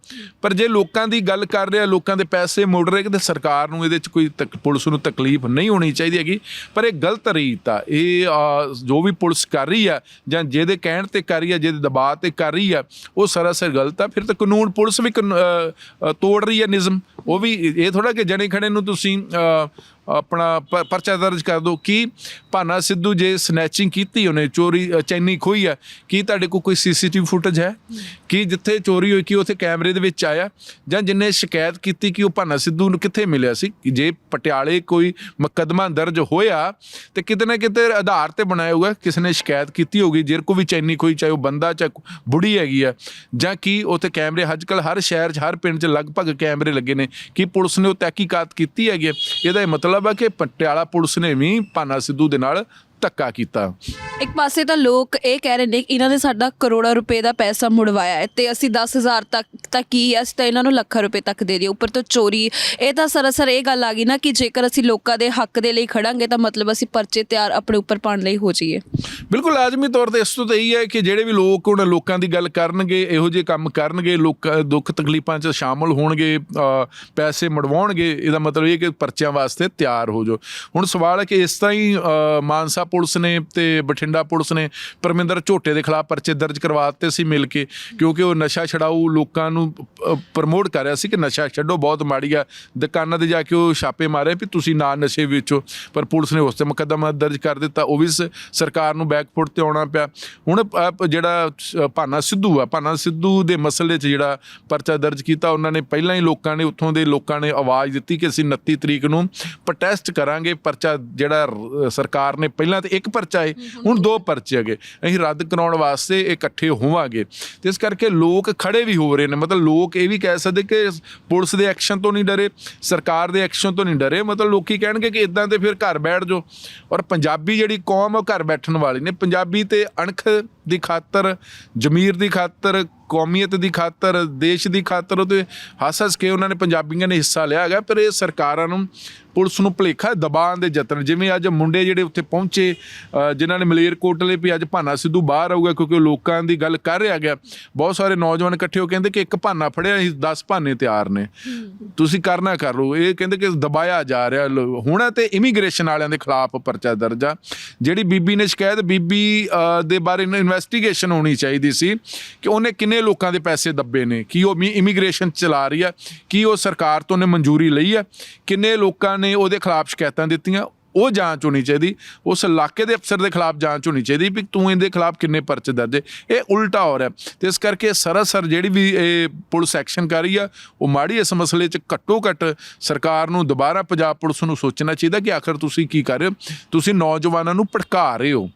ਪਰ ਜੇ ਲੋਕਾਂ ਦੀ ਗੱਲ ਕਰ ਰਿਹਾ, ਲੋਕਾਂ ਦੇ ਪੈਸੇ ਮੁੜ ਰਹੇ ਤੇ ਸਰਕਾਰ ਨੂੰ ਇਹਦੇ ਚ ਕੋਈ ਤਕ- ਪੁਲਿਸ ਨੂੰ ਤਕਲੀਫ ਨਹੀਂ ਹੋਣੀ ਚਾਹੀਦੀ ਹੈਗੀ। ਪਰ ਇਹ ਗਲਤ ਰੀਤ ਆ, ਇਹ ਜੋ ਵੀ ਪੁਲਿਸ ਕਰ ਰਹੀ ਆ, ਜਾਂ ਜਿਹਦੇ ਕਹਿਣ ਤੇ ਕਰ ਰਹੀ ਆ, ਜਿਹਦੇ ਦਬਾਅ ਤੇ ਕਰ ਰਹੀ ਆ ਉਹ ਸਰਾਸਰ ਗਲਤ ਆ। ਫਿਰ ਤਾਂ ਕਾਨੂੰਨ ਪੁਲਿਸ ਵੀ ਕਾਨੂੰ- ਤੋੜ ਰਹੀ ਹੈ ਨਿਯਮ। ਉਹ ਵੀ ਇਹ ਥੋੜਾ ਕਿ ਜਣੇ ਖੜੇ ਨੂੰ ਤੁਸੀਂ ਅ, ਆਪਣਾ ਪਰਚਾ ਦਰਜ ਕਰ ਦਿਓ ਕਿ ਭਾਨਾ ਸਿੱਧੂ ਜੇ ਸਨੈਚਿੰਗ ਕੀਤੀ ਉਹਨੇ, ਚੋਰੀ ਚੈਨੀ ਖੋਈ ਆ, ਕੀ ਤੁਹਾਡੇ ਕੋਲ ਕੋਈ ਸੀਸੀਟੀਵੀ ਫੁਟੇਜ ਹੈ? ਕਿ ਜਿੱਥੇ ਚੋਰੀ ਹੋਈ, ਕਿ ਉੱਥੇ ਕੈਮਰੇ ਦੇ ਵਿੱਚ ਆਇਆ? ਜਾਂ ਜਿੰਨੇ ਸ਼ਿਕਾਇਤ ਕੀਤੀ ਕਿ ਉਹ ਭਾਨਾ ਸਿੱਧੂ ਨੂੰ ਕਿੱਥੇ ਮਿਲਿਆ ਸੀ? ਕਿ ਜੇ ਪਟਿਆਲੇ ਕੋਈ ਮੁਕੱਦਮਾ ਦਰਜ ਹੋਇਆ ਤੇ ਕਿਤੇ ਨਾ ਕਿਤੇ ਆਧਾਰ ਤੇ ਬਣਾਇਆ ਹੋਊਗਾ, ਕਿਸ ਨੇ ਸ਼ਿਕਾਇਤ ਕੀਤੀ ਹੋਗੀ ਜੇ ਕੋਈ ਵੀ ਚੈਨੀ ਕੋਈ ਚਾਹੇ ਉਹ ਬੰਦਾ ਚਾਹੇ ਬੁੜੀ ਹੈਗੀ ਆ, ਜਾਂ ਕੀ ਉੱਥੇ ਕੈਮਰੇ ਅੱਜਕੱਲ ਹਰ ਸ਼ਹਿਰ 'ਚ, ਹਰ ਪਿੰਡ 'ਚ ਲਗਭਗ ਕੈਮਰੇ ਲੱਗੇ ਨੇ, ਕਿ ਪੁਲਿਸ ਨੇ ਉਹ ਤਹਿਕੀਕਾਤ ਕੀਤੀ ਹੈਗੀ ਹੈ। ਇਹਦਾ ਇਹ ਮਤਲਬ ਹੈ ਕਿ ਪਟਿਆਲਾ ਪੁਲਿਸ ਨੇ ਵੀ ਭਾਨਾ ਸਿੱਧੂ ਦੇ ਨਾਲ ਧੱਕਾ ਕੀਤਾ। ਇੱਕ ਪਾਸੇ ਤਾਂ ਲੋਕ ਇਹ ਕਹਿ ਰਹੇ ਨੇ ਕਿ ਇਹਨਾਂ ਨੇ ਸਾਡਾ ਕਰੋੜਾਂ ਰੁਪਏ ਦਾ ਪੈਸਾ ਮੁੜਵਾਇਆ ਹੈ ਤੇ ਅਸੀਂ 10000 ਤੱਕ ਤੱਕ ਕੀ ਹੈ? ਅਸੀਂ ਤਾਂ ਇਹਨਾਂ ਨੂੰ ਲੱਖਾਂ ਰੁਪਏ ਤੱਕ ਦੇ ਦਈਏ ਉੱਪਰ ਤੋਂ ਚੋਰੀ ਇਹ ਤਾਂ ਸਰਾਸਰ ਇਹ ਗੱਲ ਆ ਗਈ ਨਾ ਕਿ ਜੇਕਰ ਅਸੀਂ ਲੋਕਾਂ ਦੇ ਹੱਕ ਦੇ ਲਈ ਖੜਾਂਗੇ ਤਾਂ ਮਤਲਬ ਅਸੀਂ ਪਰਚੇ ਤਿਆਰ ਆਪਣੇ ਉੱਪਰ ਪਾਉਣ ਲਈ ਹੋ ਜਾਈਏ। ਬਿਲਕੁਲ ਲਾਜ਼ਮੀ ਤੌਰ ਤੇ ਇਸ ਤੋਂ ਤਾਂ ਇਹੀ ਹੈ ਕਿ ਜਿਹੜੇ ਵੀ ਲੋਕ ਹੁਣ ਲੋਕਾਂ ਦੀ ਗੱਲ ਕਰਨਗੇ ਇਹੋ ਜਿਹੇ ਕੰਮ ਕਰਨਗੇ ਲੋਕ ਦੁੱਖ ਤਕਲੀਫਾਂ 'ਚ ਸ਼ਾਮਲ ਹੋਣਗੇ ਪੈਸੇ ਮੜਵਾਉਣਗੇ ਇਹਦਾ ਮਤਲਬ ਇਹ ਕਿ ਪਰਚਿਆਂ ਵਾਸਤੇ ਤਿਆਰ ਹੋ ਜਾਓ। ਹੁਣ ਸਵਾਲ ਹੈ ਕਿ ਇਸ ਤਰ੍ਹਾਂ ਹੀ ਮਾਨਸਾ ਪੁਲਿਸ ਨੇ ਤੇ ਬਠਿੰਡਾ ਪੁਲਿਸ ਨੇ ਪਰਮਿੰਦਰ ਝੋਟੇ ਦੇ ਖਿਲਾਫ ਪਰਚੇ ਦਰਜ ਕਰਵਾ ਦਿੱਤੇ ਸੀ ਮਿਲ ਕੇ, ਕਿਉਂਕਿ ਉਹ ਨਸ਼ਾ ਛਡਾਊ ਲੋਕਾਂ ਨੂੰ ਪ੍ਰਮੋਟ ਕਰ ਰਿਹਾ ਸੀ ਕਿ ਨਸ਼ਾ ਛੱਡੋ, ਬਹੁਤ ਮਾੜੀ ਆ। ਦੁਕਾਨਾਂ ਤੇ ਜਾ ਕੇ ਉਹ ਛਾਪੇ ਮਾਰੇ ਵੀ ਤੁਸੀਂ ਨਾ ਨਸ਼ੇ ਵੇਚੋ, ਪਰ ਪੁਲਿਸ ਨੇ ਉਸ ਤੇ ਮੁਕੱਦਮਾ ਦਰਜ ਕਰ ਦਿੱਤਾ। ਉਹ ਵੀ ਸ- ਸਰਕਾਰ ਨੂੰ ਬੈਕਫੁੱਟ ਤੇ ਆਉਣਾ ਪਿਆ। ਹੁਣ ਜਿਹੜਾ ਭਾਨਾ ਸਿੱਧੂ ਆ, ਭਾਨਾ ਸਿੱਧੂ ਦੇ ਮਸਲੇ 'ਚ ਜਿਹੜਾ ਪਰਚਾ ਦਰਜ ਕੀਤਾ, ਉਹਨਾਂ ਨੇ ਪਹਿਲਾਂ ਹੀ ਲੋਕਾਂ ਨੇ, ਉੱਥੋਂ ਦੇ ਲੋਕਾਂ ਨੇ ਆਵਾਜ਼ ਦਿੱਤੀ ਕਿ ਅਸੀਂ 29 ਤਰੀਕ ਨੂੰ ਪ੍ਰੋਟੈਸਟ ਕਰਾਂਗੇ। ਪਰਚਾ ਜਿਹੜਾ ਸਰਕਾਰ ਨੇ ਪਹਿਲਾਂ ਤੇ ਇੱਕ ਪਰਚਾ ਹੈ ਹੁਣ ਦੋ ਪਰਚੇ ਹੈਗੇ। ਅਸੀਂ ਰੱਦ ਕਰਾਉਣ ਵਾਸਤੇ ਇਕੱਠੇ ਹੋਵਾਂਗੇ। ਤੇ ਇਸ ਕਰਕੇ ਲੋਕ ਖੜੇ ਵੀ ਹੋ ਰਹੇ ਨੇ। ਮਤਲਬ ਲੋਕ ਇਹ ਵੀ ਕਹਿ ਸਕਦੇ ਕਿ ਪੁਲਿਸ ਦੇ ਐਕਸ਼ਨ ਤੋਂ ਨਹੀਂ ਡਰੇ, ਸਰਕਾਰ ਦੇ ਐਕਸ਼ਨ ਤੋਂ ਨਹੀਂ ਡਰੇ। ਮਤਲਬ ਲੋਕੀ ਕਹਿਣਗੇ ਕਿ ਇਦਾਂ ਤੇ ਫਿਰ ਘਰ ਬੈਠ ਜਾਓ। ਔਰ ਪੰਜਾਬੀ ਜਿਹੜੀ ਕੌਮ ਆ, ਉਹ ਘਰ ਬੈਠਣ ਵਾਲੀ ਨੇ। ਪੰਜਾਬੀ ਤੇ ਅਣਖ ਦੀ ਖਾਤਰ ਜ਼ਮੀਰ ਦੀ ਖਾਤਰ ਕੌਮੀਅਤ ਦੀ ਖਾਤਰ ਦੇਸ਼ ਦੀ ਖਾਤਰ ਉਹਦੇ ਹੱਸ ਹੱਸ ਕੇ ਉਹਨਾਂ ਨੇ ਪੰਜਾਬੀਆਂ ਨੇ ਹਿੱਸਾ ਲਿਆ ਹੈਗਾ। ਪਰ ਇਹ ਸਰਕਾਰਾਂ ਨੂੰ ਪੁਲਿਸ ਨੂੰ ਭੁਲੇਖਾ ਦਬਾਉਣ ਦੇ ਯਤਨ। ਜਿਵੇਂ ਅੱਜ ਮੁੰਡੇ ਜਿਹੜੇ ਉੱਥੇ ਪਹੁੰਚੇ ਜਿਨ੍ਹਾਂ ਨੇ ਮਲੇਰਕੋਟਲੇ ਵੀ ਅੱਜ ਭਾਨਾ ਸਿੱਧੂ ਬਾਹਰ ਆਊਗਾ ਕਿਉਂਕਿ ਉਹ ਲੋਕਾਂ ਦੀ ਗੱਲ ਕਰ ਰਿਹਾ ਗਿਆ ਬਹੁਤ ਸਾਰੇ ਨੌਜਵਾਨ ਇਕੱਠੇ ਹੋ ਕਹਿੰਦੇ ਕਿ ਇੱਕ ਭਾਨਾ ਫੜਿਆ ਅਸੀਂ 10 ਭਾਨੇ ਤਿਆਰ ਨੇ। ਤੁਸੀਂ ਕਰਨਾ ਕਰ ਲਓ। ਇਹ ਕਹਿੰਦੇ ਕਿ ਦਬਾਇਆ ਜਾ ਰਿਹਾ। ਹੁਣ ਤੇ ਇਮੀਗ੍ਰੇਸ਼ਨ ਵਾਲਿਆਂ ਦੇ ਖਿਲਾਫ ਪਰਚਾ ਦਰਜ ਆ। ਜਿਹੜੀ ਬੀਬੀ ਨੇ ਸ਼ਿਕਾਇਤ ਬੀਬੀ ਦੇ ਬਾਰੇ ਇਨਵੈਸਟੀਗੇਸ਼ਨ ਹੋਣੀ ਚਾਹੀਦੀ ਸੀ ਕਿ ਉਹਨੇ ਕਿੰਨੇ ਲੋਕਾਂ ਦੇ ਪੈਸੇ ਦੱਬੇ ਨੇ, ਕੀ ਉਹ ਇਮੀਗ੍ਰੇਸ਼ਨ ਚਲਾ ਰਹੀ ਆ ਕੀ ਉਹ ਸਰਕਾਰ ਤੋਂ ਨੇ ਮਨਜ਼ੂਰੀ ਲਈ ਆ ਕਿੰਨੇ ਲੋਕਾਂ ਨੇ ਉਹਦੇ ਖਿਲਾਫ ਸ਼ਿਕਾਇਤਾਂ ਦਿੱਤੀਆਂ, ਉਹ ਜਾਂਚ ਹੋਣੀ ਚਾਹੀਦੀ, ਉਸ ਇਲਾਕੇ ਦੇ ਅਫਸਰ ਦੇ ਖਿਲਾਫ ਜਾਂਚ ਹੋਣੀ ਚਾਹੀਦੀ ਵੀ ਤੂੰ ਇਹਦੇ ਖਿਲਾਫ ਕਿੰਨੇ ਪਰਚੇ ਦਰਜ ਇਹ ਉਲਟਾ ਹੋ ਰਿਹਾ ਤੇ ਇਸ ਕਰਕੇ ਸਰਾਸਰ ਜਿਹੜੀ ਵੀ ਇਹ ਪੁਲਿਸ ਐਕਸ਼ਨ ਕਰ ਰਹੀ ਆ ਉਹ ਮਾੜੀ ਇਸ ਮਸਲੇ 'ਚ ਘੱਟੋ ਘੱਟ ਸਰਕਾਰ ਨੂੰ ਦੁਬਾਰਾ ਪੰਜਾਬ ਪੁਲਿਸ ਨੂੰ ਸੋਚਣਾ ਚਾਹੀਦਾ ਕਿ ਆਖਰ ਤੁਸੀਂ ਕੀ ਕਰ ਰਹੇ ਹੋ? ਤੁਸੀਂ ਨੌਜਵਾਨਾਂ ਨੂੰ ਭੜਕਾ ਰਹੇ ਹੋ।